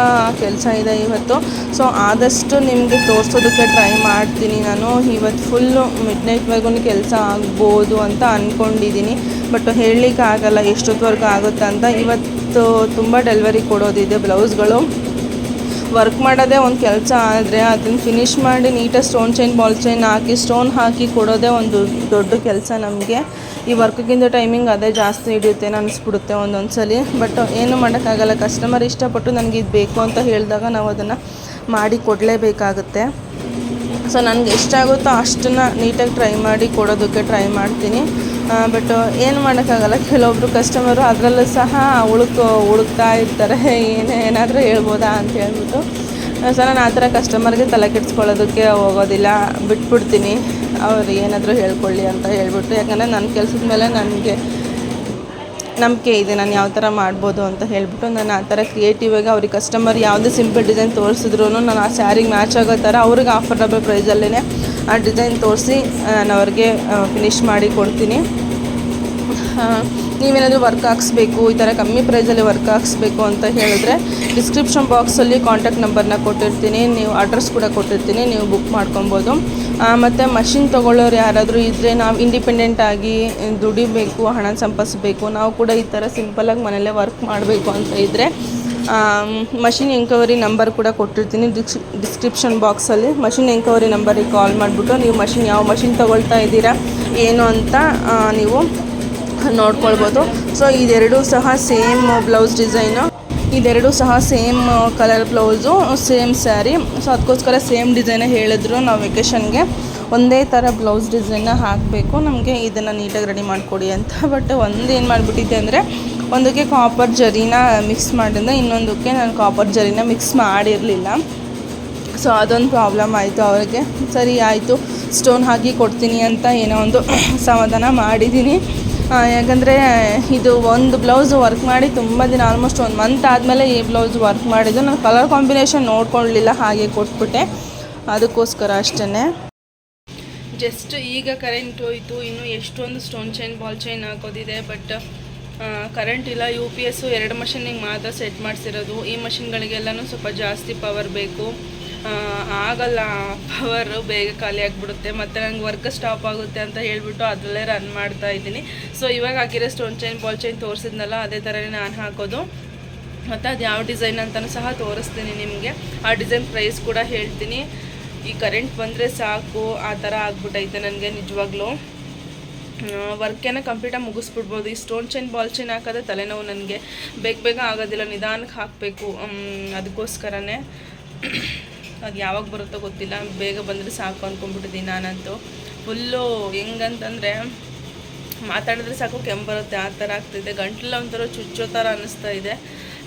ಕೆಲಸ ಇದೆ ಇವತ್ತು. ಸೊ ಆದಷ್ಟು ನಿಮಗೆ ತೋರಿಸೋದಕ್ಕೆ ಟ್ರೈ ಮಾಡ್ತೀನಿ ನಾನು. ಇವತ್ತು ಫುಲ್ಲು ಮಿಡ್ ನೈಟ್ವರೆಗೂ ಕೆಲಸ ಆಗ್ಬೋದು ಅಂತ ಅಂದ್ಕೊಂಡಿದ್ದೀನಿ ಬಟ್ ಹೇಳಲಿಕ್ಕೆ ಆಗಲ್ಲ ಎಷ್ಟೊತ್ತವರೆಗೂ ಆಗುತ್ತೆ ಅಂತ ಇವತ್ತು ತುಂಬ ಡೆಲಿವರಿ ಕೊಡೋದಿದೆ ಬ್ಲೌಸ್ಗಳು ವರ್ಕ್ ಮಾಡೋದೇ ಒಂದು ಕೆಲಸ ಆದರೆ ಅದನ್ನು ಫಿನಿಶ್ ಮಾಡಿ ನೀಟಾಗಿ ಸ್ಟೋನ್ ಚೈನ್ ಬಾಲ್ ಚೈನ್ ಹಾಕಿ ಸ್ಟೋನ್ ಹಾಕಿ ಕೊಡೋದೇ ಒಂದು ದೊಡ್ಡ ಕೆಲಸ ನಮಗೆ. ಈ ವರ್ಕ್ಗಿಂತ ಟೈಮಿಂಗ್ ಅದೇ ಜಾಸ್ತಿ ಹಿಡಿಯುತ್ತೆ ಅನಿಸ್ಬಿಡುತ್ತೆ ಒಂದೊಂದು ಸಲ ಬಟ್ ಏನು ಮಾಡೋಕ್ಕಾಗಲ್ಲ ಕಸ್ಟಮರ್ ಇಷ್ಟಪಟ್ಟು ನನಗೆ ಇದು ಬೇಕು ಅಂತ ಹೇಳಿದಾಗ ನಾವು ಅದನ್ನು ಮಾಡಿ ಕೊಡಲೇಬೇಕಾಗುತ್ತೆ. ಸೊ ನನಗೆ ಎಷ್ಟಾಗುತ್ತೋ ಅಷ್ಟನ್ನು ನೀಟಾಗಿ ಟ್ರೈ ಮಾಡಿ ಕೊಡೋದಕ್ಕೆ ಟ್ರೈ ಮಾಡ್ತೀನಿ. ಬಟ್ ಏನು ಮಾಡೋಕ್ಕಾಗಲ್ಲ. ಕೆಲವೊಬ್ಬರು ಕಸ್ಟಮರು ಅದರಲ್ಲೂ ಸಹ ಉಳುಕು ಹುಡುಕ್ತಾ ಇರ್ತಾರೆ. ಏನೇ, ಏನಾದರೂ ಹೇಳ್ಬೋದಾ ಅಂತ ಹೇಳ್ಬಿಟ್ಟು. ಸೊ ನಾನು ಆ ಥರ ಕಸ್ಟಮರ್ಗೆ ತಲೆ ಕೆಡಿಸ್ಕೊಳ್ಳೋದಕ್ಕೆ ಹೋಗೋದಿಲ್ಲ. ಬಿಟ್ಬಿಡ್ತೀನಿ. ಅವ್ರು ಏನಾದರೂ ಹೇಳ್ಕೊಳ್ಳಿ ಅಂತ ಹೇಳ್ಬಿಟ್ಟು. ಯಾಕಂದರೆ ನನ್ನ ಕೆಲಸದ ಮೇಲೆ ನನಗೆ ನಂಬಿಕೆ ಇದೆ. ನಾನು ಯಾವ ಥರ ಮಾಡ್ಬೋದು ಅಂತ ಹೇಳ್ಬಿಟ್ಟು ನಾನು ಆ ಥರ ಕ್ರಿಯೇಟಿವಾಗಿ ಅವ್ರಿಗೆ ಕಸ್ಟಮರ್ ಯಾವುದೇ ಸಿಂಪಲ್ ಡಿಸೈನ್ ತೋರಿಸಿದ್ರು ನಾನು ಆ ಸ್ಯಾರಿಗೆ ಮ್ಯಾಚ್ ಆಗೋ ಥರ ಅವ್ರಿಗೆ ಆಫರ್ಡಬಲ್ ಪ್ರೈಸಲ್ಲೇ ಆ ಡಿಸೈನ್ ತೋರಿಸಿ ನಾನು ಅವ್ರಿಗೆ ಫಿನಿಶ್ ಮಾಡಿ ಕೊಡ್ತೀನಿ. ನೀವೇನಾದರೂ ವರ್ಕ್ ಹಾಕ್ಸ್ಬೇಕು, ಈ ಥರ ಕಮ್ಮಿ ಪ್ರೈಸಲ್ಲಿ ವರ್ಕ್ ಹಾಕ್ಸ್ಬೇಕು ಅಂತ ಹೇಳಿದ್ರೆ ಡಿಸ್ಕ್ರಿಪ್ಷನ್ ಬಾಕ್ಸಲ್ಲಿ ಕಾಂಟ್ಯಾಕ್ಟ್ ನಂಬರ್ನ ಕೊಟ್ಟಿರ್ತೀನಿ, ನೀವು ಅಡ್ರೆಸ್ ಕೂಡ ಕೊಟ್ಟಿರ್ತೀನಿ, ನೀವು ಬುಕ್ ಮಾಡ್ಕೊಬೋದು. ಮತ್ತು ಮಷಿನ್ ತೊಗೊಳ್ಳೋರು ಯಾರಾದರೂ ಇದ್ದರೆ ನಾವು ಇಂಡಿಪೆಂಡೆಂಟ್ ಆಗಿ ದುಡಿಬೇಕು ಹಣ ಸಂಪಾದಿಸ್ಬೇಕು, ನಾವು ಕೂಡ ಈ ಥರ ಸಿಂಪಲಾಗಿ ಮನೆಯಲ್ಲೇ ವರ್ಕ್ ಮಾಡಬೇಕು ಅಂತ ಇದ್ದರೆ ಮಷಿನ್ ಎಂಕ್ವೈರಿ ನಂಬರ್ ಕೂಡ ಕೊಟ್ಟಿರ್ತೀನಿ. ಡಿಸ್ ಡಿಸ್ಕ್ರಿಪ್ಷನ್ ಬಾಕ್ಸಲ್ಲಿ ಮಷಿನ್ ಎಂಕ್ವೈರಿ ನಂಬರಿಗೆ ಕಾಲ್ ಮಾಡಿಬಿಟ್ಟು ನೀವು ಮಷಿನ್ ಯಾವ ಮಷಿನ್ ತೊಗೊಳ್ತಾ ಇದ್ದೀರಾ, ಏನು ಅಂತ ನೀವು ನೋಡ್ಕೊಳ್ಬೋದು. ಸೊ ಇದೆರಡೂ ಸಹ ಸೇಮ್ ಬ್ಲೌಸ್ ಡಿಸೈನು ಇದೆರಡೂ ಸಹ same colour blouse sari so so ಅದಕ್ಕೋಸ್ಕರ ಸೇಮ್ ಡಿಸೈನೇ ಹೇಳಿದ್ರು ನಾವು ವೆಕೇಷನ್ಗೆ ಒಂದೇ ಥರ ಬ್ಲೌಸ್ ಡಿಸೈನ್ನ ಹಾಕಬೇಕು. ನಮಗೆ ಇದನ್ನು ನೀಟಾಗಿ ರೆಡಿ ಮಾಡಿಕೊಡಿ ಅಂತ. ಬಟ್ ಒಂದು ಏನು ಮಾಡಿಬಿಟ್ಟಿದ್ದೆ ಅಂದರೆ ಒಂದಕ್ಕೆ ಕಾಪರ್ ಜರಿನ ಮಿಕ್ಸ್ ಮಾಡಿದ್ದೆ ಇನ್ನೊಂದಕ್ಕೆ ನಾನು ಕಾಪರ್ ಜರಿನ ಮಿಕ್ಸ್ ಮಾಡಿರಲಿಲ್ಲ. ಸೊ ಅದೊಂದು ಪ್ರಾಬ್ಲಮ್ ಆಯಿತು ಅವ್ರಿಗೆ. ಸರಿ, ಆಯಿತು. ಸ್ಟೋನ್ ಹಾಕಿ ಕೊಡ್ತೀನಿ ಅಂತ ಏನೋ ಒಂದು ಸಮಾಧಾನ ಮಾಡಿದ್ದೀನಿ ಯಾಕಂದರೆ ಇದು ಒಂದು ಬ್ಲೌಸ್ ವರ್ಕ್ ಮಾಡಿ ತುಂಬ ದಿನ ಆಲ್ಮೋಸ್ಟ್ ಒಂದು ಮಂತ್ ಆದಮೇಲೆ ಈ ಬ್ಲೌಸ್ ವರ್ಕ್ ಮಾಡಿದ್ದು. ನಾನು ಕಲರ್ ಕಾಂಬಿನೇಷನ್ ನೋಡ್ಕೊಳ್ಳಲಿಲ್ಲ ಹಾಗೆ ಕೊಟ್ಬಿಟ್ಟೆ. ಅದಕ್ಕೋಸ್ಕರ ಅಷ್ಟೇ ಜಸ್ಟ್ ಈಗ ಕರೆಂಟ್ ಹೋಯಿತು. ಇನ್ನು ಎಷ್ಟೊಂದು ಸ್ಟೋನ್ ಚೈನ್ ಬಾಲ್ ಚೈನ್ ಹಾಕೋದಿದೆ ಬಟ್ ಕರೆಂಟ್ ಇಲ್ಲ ಯು ಪಿ ಎಸ್ಸು ಎರಡು ಮಷಿನಿಗೆ ಮಾತ್ರ ಸೆಟ್ ಮಾಡಿಸಿರೋದು. ಈ ಮಷಿನ್ಗಳಿಗೆಲ್ಲನೂ ಸ್ವಲ್ಪ ಜಾಸ್ತಿ ಪವರ್ ಬೇಕು. ಆಗಲ್ಲ ಪವರ್ ಬೇಗ ಖಾಲಿ ಆಗಿಬಿಡುತ್ತೆ. ಮತ್ತು ನಂಗೆ ವರ್ಕ್ ಸ್ಟಾಪ್ ಆಗುತ್ತೆ ಅಂತ ಹೇಳಿಬಿಟ್ಟು ಅದರಲ್ಲೇ ರನ್ ಮಾಡ್ತಾ ಇದ್ದೀನಿ. ಸೊ ಇವಾಗ ಹಾಕಿರೋ ಸ್ಟೋನ್ ಚೈನ್ ಬಾಲ್ ಚೈನ್ ತೋರಿಸಿದ್ನಲ್ಲ, ಅದೇ ಥರನೇ ನಾನು ಹಾಕೋದು. ಮತ್ತು ಅದು ಯಾವ ಡಿಸೈನ್ ಅಂತಲೂ ಸಹ ತೋರಿಸ್ತೀನಿ ನಿಮಗೆ. ಆ ಡಿಸೈನ್ ಪ್ರೈಸ್ ಕೂಡ ಹೇಳ್ತೀನಿ. ಈ ಕರೆಂಟ್ ಬಂದರೆ ಸಾಕು, ಆ ಥರ ಆಗ್ಬಿಟ್ಟೈತೆ ನನಗೆ ನಿಜವಾಗ್ಲೂ. ವರ್ಕೇನ ಕಂಪ್ಲೀಟಾಗಿ ಮುಗಿಸ್ಬಿಡ್ಬೋದು. ಈ ಸ್ಟೋನ್ ಚೈನ್ ಬಾಲ್ ಚೈನ್ ಹಾಕಿದ್ರೆ ತಲೆನೋವು ನನಗೆ. ಬೇಗ ಬೇಗ ಆಗೋದಿಲ್ಲ, ನಿಧಾನಕ್ಕೆ ಹಾಕಬೇಕು. ಅದಕ್ಕೋಸ್ಕರನೇ ಅದು ಯಾವಾಗ ಬರುತ್ತೋ ಗೊತ್ತಿಲ್ಲ. ಬೇಗ ಬಂದರೆ ಸಾಕು ಅಂದ್ಕೊಂಡ್ಬಿಟ್ಟಿದ್ದೀನಿ ನಾನಂತೂ. ಫುಲ್ಲು ಹೆಂಗಂತಂದರೆ ಮಾತಾಡಿದ್ರೆ ಸಾಕು, ಕೆಮ್ಮು ಬರುತ್ತೆ. ಆ ಥರ ಆಗ್ತಿದೆ. ಗಂಟಲು ಒಂಥರ ಚುಚ್ಚೋ ಥರ ಅನ್ನಿಸ್ತಾ ಇದೆ.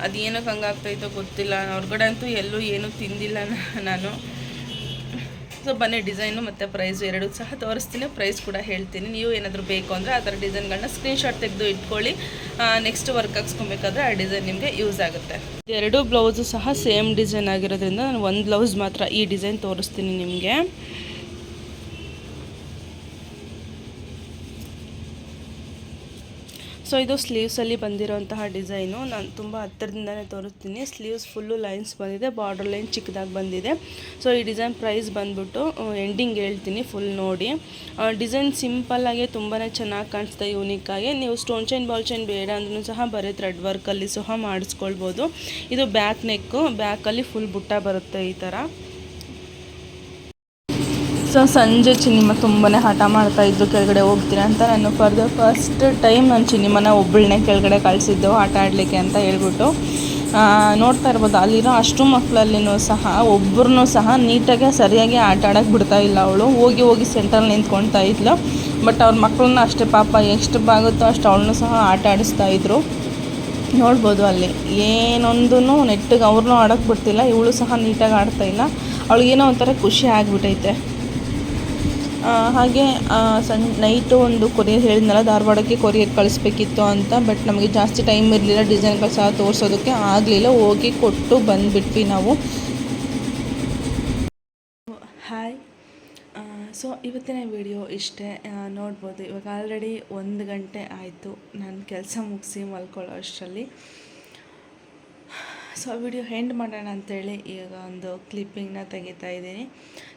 ಅದು ಏನಕ್ಕೆ ಹಂಗೆ ಆಗ್ತಾಯಿತ್ತೋ ಗೊತ್ತಿಲ್ಲ. ಹೊರಗಡೆ ಅಂತೂ ಎಲ್ಲೂ ಏನೂ ತಿಂದಿಲ್ಲ ನಾನು. ಸೊ ಬನ್ನಿ ಡಿಸೈನು ಮತ್ತು ಪ್ರೈಸು ಎರಡೂ ಸಹ ತೋರಿಸ್ತೀನಿ. ಪ್ರೈಸ್ ಕೂಡ ಹೇಳ್ತೀನಿ. ನೀವು ಏನಾದರೂ ಬೇಕು ಅಂದರೆ ಆ ಥರ ಡಿಸೈನ್ಗಳನ್ನ ಸ್ಕ್ರೀನ್ಶಾಟ್ ತೆಗೆದು ಇಟ್ಕೊಳ್ಳಿ. ನೆಕ್ಸ್ಟ್ ವರ್ಕ್ ಹಾಕ್ಸ್ಕೊಬೇಕಾದ್ರೆ ಆ ಡಿಸೈನ್ ನಿಮಗೆ ಯೂಸ್ ಆಗುತ್ತೆ. ಎರಡು ಬ್ಲೌಸು ಸಹ ಸೇಮ್ ಡಿಸೈನ್ ಆಗಿರೋದ್ರಿಂದ ನಾನು ಒಂದು ಬ್ಲೌಸ್ ಮಾತ್ರ ಈ ಡಿಸೈನ್ ತೋರಿಸ್ತೀನಿ ನಿಮಗೆ. ಸೊ ಇದು ಸ್ಲೀವ್ಸಲ್ಲಿ ಬಂದಿರೋಂತಹ ಡಿಸೈನು ನಾನು ತುಂಬ ಹತ್ತಿರದಿಂದನೇ ತೋರಿಸ್ತೀನಿ. ಸ್ಲೀವ್ಸ್ ಫುಲ್ಲು ಲೈನ್ಸ್ ಬಂದಿದೆ. ಬಾರ್ಡರ್ ಲೈನ್ ಚಿಕ್ಕದಾಗಿ ಬಂದಿದೆ. ಸೊ ಈ ಡಿಸೈನ್ ಪ್ರೈಸ್ ಬಂದ್ಬಿಟ್ಟು ಎಂಡಿಂಗ್ ಹೇಳ್ತೀನಿ ಫುಲ್ ನೋಡಿ. ಡಿಸೈನ್ ಸಿಂಪಲ್ಲಾಗೆ ತುಂಬಾ ಚೆನ್ನಾಗಿ ಕಾಣಿಸ್ತಾ ಯೂನಿಕ್ಕಾಗಿ ನೀವು ಸ್ಟೋನ್ ಚೈನ್ ಬಾಲ್ ಚೈನ್ ಬೇಡ ಅಂದ್ರೂ ಸಹ ಬರೀ ಥ್ರೆಡ್ ವರ್ಕಲ್ಲಿ ಸಹ ಮಾಡಿಸ್ಕೊಳ್ಬೋದು. ಇದು ಬ್ಯಾಕ್ ನೆಕ್ಕು ಬ್ಯಾಕಲ್ಲಿ ಫುಲ್ ಬುಟ್ಟ ಬರುತ್ತೆ ಈ ಥರ ಸೊ ಸಂಜೆ ಚಿನ್ನಿಮ್ಮ ತುಂಬಾ ಹಠ ಮಾಡ್ತಾ ಇದ್ದು, ಕೆಳಗಡೆ ಹೋಗ್ತೀನಿ ಅಂತ ನಾನು ಫಾರ್ ದ ಫಸ್ಟ್ ಟೈಮ್ ನಾನು ಚಿನ್ನಿಮ್ಮನ ಒಬ್ಬಳನ್ನೇ ಕೆಳಗಡೆ ಕಳಿಸಿದ್ದು ಆಟ ಆಡಲಿಕ್ಕೆ ಅಂತ ಹೇಳ್ಬಿಟ್ಟು. ನೋಡ್ತಾ ಇರ್ಬೋದು, ಅಲ್ಲಿರೋ ಅಷ್ಟು ಮಕ್ಕಳಲ್ಲಿನೂ ಸಹ ಒಬ್ಬರನ್ನೂ ಸಹ ನೀಟಾಗಿ ಸರಿಯಾಗಿ ಆಟ ಆಡೋಕ್ಕೆ ಬಿಡ್ತಾ ಇಲ್ಲ ಅವಳು. ಹೋಗಿ ಹೋಗಿ ಸೆಂಟ್ರಲ್ಲಿ ನಿಂತ್ಕೊಳ್ತಾ ಇದ್ಲು. ಬಟ್ ಅವ್ರ ಮಕ್ಕಳನ್ನ ಅಷ್ಟೇ ಪಾಪ ಎಷ್ಟು ಬಾಗುತ್ತೋ ಅಷ್ಟು ಅವಳನ್ನೂ ಸಹ ಆಟ ಆಡಿಸ್ತಾ ಇದ್ರು. ನೋಡ್ಬೋದು ಅಲ್ಲಿ. ಏನೊಂದೂ ನೆಟ್ಟಿಗೆ ಅವ್ರನ್ನೂ ಆಡೋಕ್ಕೆ ಬಿಡ್ತಿಲ್ಲ, ಇವಳು ಸಹ ನೀಟಾಗಿ ಆಡ್ತಾ ಇಲ್ಲ. ಅವಳಿಗೇನೋ ಒಂಥರ ಖುಷಿ ಆಗಿಬಿಟ್ಟೈತೆ ಹಾಗೆ ಸನ್, ನೈಟು ಒಂದು ಕೊರಿಯರ್ ಹೇಳಿದ್ನಲ್ಲ, ಧಾರವಾಡಕ್ಕೆ ಕೊರಿಯರ್ ಕಳಿಸ್ಬೇಕಿತ್ತು ಅಂತ ಬಟ್ ನಮಗೆ ಜಾಸ್ತಿ ಟೈಮ್ ಇರಲಿಲ್ಲ ಡಿಸೈನ್ಗಳು ಸಹ ತೋರಿಸೋದಕ್ಕೆ ಆಗಲಿಲ್ಲ, ಹೋಗಿ ಕೊಟ್ಟು ಬಂದುಬಿಟ್ವಿ ನಾವು. ಹಾಯ್ ಸೊ ಇವತ್ತಿನ ವಿಡಿಯೋ ಇಷ್ಟೇ ನೋಡ್ಬೋದು. ಇವಾಗ ಆಲ್ರೆಡಿ ಒಂದು ಗಂಟೆ ಆಯಿತು, ನಾನು ಕೆಲಸ ಮುಗಿಸಿ ಮಲ್ಕೊಳ್ಳೋ ಅಷ್ಟರಲ್ಲಿ. ಸೊ ವಿಡಿಯೋ ಎಂಡ್ ಮಾಡೋಣ ಅಂತೇಳಿ ಈಗ ಒಂದು ಕ್ಲಿಪ್ಪಿಂಗ್ನ ತೆಗಿತಾ ಇದ್ದೀನಿ.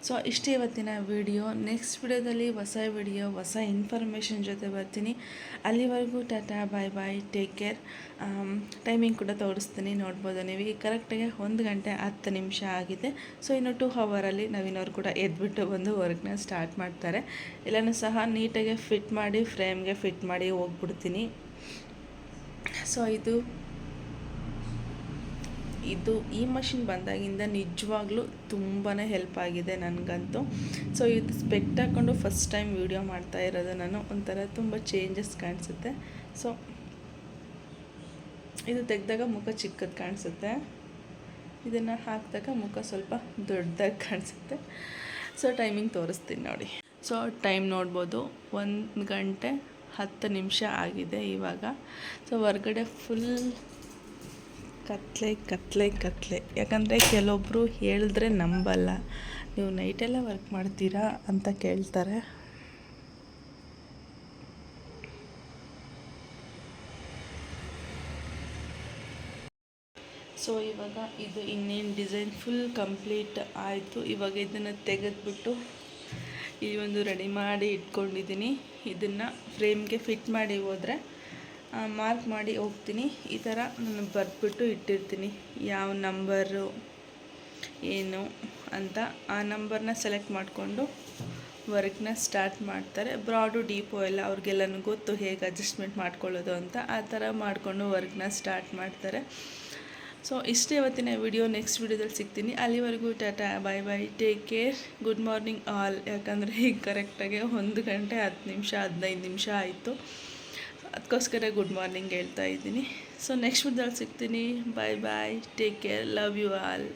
ಸೊ ಇಷ್ಟೇ ಇವತ್ತಿನ ವಿಡಿಯೋ ನೆಕ್ಸ್ಟ್ ವಿಡಿಯೋದಲ್ಲಿ ಹೊಸ ವಿಡಿಯೋ ಹೊಸ ಇನ್ಫಾರ್ಮೇಷನ್ ಜೊತೆ ಬರ್ತೀನಿ. ಅಲ್ಲಿವರೆಗೂ tata bye bye take care timing ಕೂಡ ತೋರಿಸ್ತೀನಿ, ನೋಡ್ಬೋದು ನೀವು. ಈಗ ಕರೆಕ್ಟಾಗಿ ಒಂದು ಗಂಟೆ ಹತ್ತು ನಿಮಿಷ ಆಗಿದೆ. ಸೊ ಇನ್ನು ಟೂ ಹವರಲ್ಲಿ ನವೀನವ್ರು ಕೂಡ ಎದ್ಬಿಟ್ಟು ಬಂದು ವರ್ಕ್ನ ಸ್ಟಾರ್ಟ್ ಮಾಡ್ತಾರೆ. ಇಲ್ಲನೂ ಸಹ ನೀಟಾಗಿ ಫಿಟ್ ಮಾಡಿ ಫ್ರೇಮ್ಗೆ ಫಿಟ್ ಮಾಡಿ ಹೋಗ್ಬಿಡ್ತೀನಿ. ಸೊ ಇದು ಇದು ಈ ಮಷಿನ್ ಬಂದಾಗಿಂದ ನಿಜವಾಗ್ಲೂ ತುಂಬಾ ಹೆಲ್ಪ್ ಆಗಿದೆ ನನಗಂತೂ. ಸೊ ಇದು ಸ್ಪೆಕ್ಟ್ ಹಾಕ್ಕೊಂಡು ಫಸ್ಟ್ ಟೈಮ್ ವೀಡಿಯೋ ಮಾಡ್ತಾ ಇರೋದು ನಾನು. ಒಂಥರ ತುಂಬ ಚೇಂಜಸ್ ಕಾಣಿಸುತ್ತೆ. ಸೊ ಇದು ತೆಗೆದಾಗ ಮುಖ ಚಿಕ್ಕದು ಕಾಣಿಸುತ್ತೆ. ಇದನ್ನು ಹಾಕಿದಾಗ ಮುಖ ಸ್ವಲ್ಪ ದೊಡ್ಡದಾಗಿ ಕಾಣಿಸುತ್ತೆ. ಸೊ ಟೈಮಿಂಗ್ ತೋರಿಸ್ತೀನಿ ನೋಡಿ. ಸೊ ಟೈಮ್ ನೋಡ್ಬೋದು. ಒಂದು ಗಂಟೆ ಹತ್ತು ನಿಮಿಷ ಆಗಿದೆ ಇವಾಗ. ಸೊ ಹೊರ್ಗಡೆ ಫುಲ್ ಕತ್ಲೆ ಕತ್ಲೆ ಕತ್ಲೆ. ಯಾಕಂದರೆ ಕೆಲವೊಬ್ಬರು ಹೇಳಿದ್ರೆ ನಂಬಲ್ಲ. ನೀವು ನೈಟೆಲ್ಲ ವರ್ಕ್ ಮಾಡ್ತೀರಾ ಅಂತ ಕೇಳ್ತಾರೆ. ಸೊ ಇವಾಗ ಇದು ಇನ್ನೇನು ಡಿಸೈನ್ ಫುಲ್ ಕಂಪ್ಲೀಟ್ ಆಯಿತು. ಇವಾಗ ಇದನ್ನು ತೆಗೆದ್ಬಿಟ್ಟು ಈ ಒಂದು ರೆಡಿ ಮಾಡಿ ಇಟ್ಕೊಂಡಿದ್ದೀನಿ. ಇದನ್ನು ಫ್ರೇಮ್ಗೆ ಫಿಟ್ ಮಾಡಿ ಹೋದರೆ ಮಾರ್ಕ್ ಮಾಡಿ ಹೋಗ್ತೀನಿ. ಈ ಥರ ನಾನು ಬರೆದ್ಬಿಟ್ಟು ಇಟ್ಟಿರ್ತೀನಿ. ಯಾವ ನಂಬರು ಏನು ಅಂತ ಆ ನಂಬರ್ನ ಸೆಲೆಕ್ಟ್ ಮಾಡಿಕೊಂಡು ವರ್ಕ್ನ ಸ್ಟಾರ್ಟ್ ಮಾಡ್ತಾರೆ. ಬ್ರಾಡು ಡೀಪು ಎಲ್ಲ ಅವ್ರಿಗೆಲ್ಲನೂ ಗೊತ್ತು ಹೇಗೆ ಅಡ್ಜಸ್ಟ್ಮೆಂಟ್ ಮಾಡ್ಕೊಳ್ಳೋದು ಅಂತ ಆ ಥರ ಮಾಡಿಕೊಂಡು ವರ್ಕ್ನ ಸ್ಟಾರ್ಟ್ ಮಾಡ್ತಾರೆ. ಸೊ ಇಷ್ಟೇ ಇವತ್ತಿನ ವಿಡಿಯೋ ನೆಕ್ಸ್ಟ್ ವಿಡಿಯೋದಲ್ಲಿ ಸಿಗ್ತೀನಿ. ಅಲ್ಲಿವರೆಗೂ tata bye bye take care good morning all ಯಾಕಂದರೆ ಈಗ ಕರೆಕ್ಟಾಗಿ ಒಂದು ಗಂಟೆ ಹತ್ತು ನಿಮಿಷ, ಹದಿನೈದು ನಿಮಿಷ ಆಯಿತು. ಅದಕ್ಕೋಸ್ಕರ ಗುಡ್ ಮಾರ್ನಿಂಗ್ ಹೇಳ್ತಾ ಇದ್ದೀನಿ. ಸೊ ನೆಕ್ಸ್ಟ್ ವಿಡ್ದಲ್ಲಿ ಸಿಗ್ತೀನಿ. Bye bye take care love you all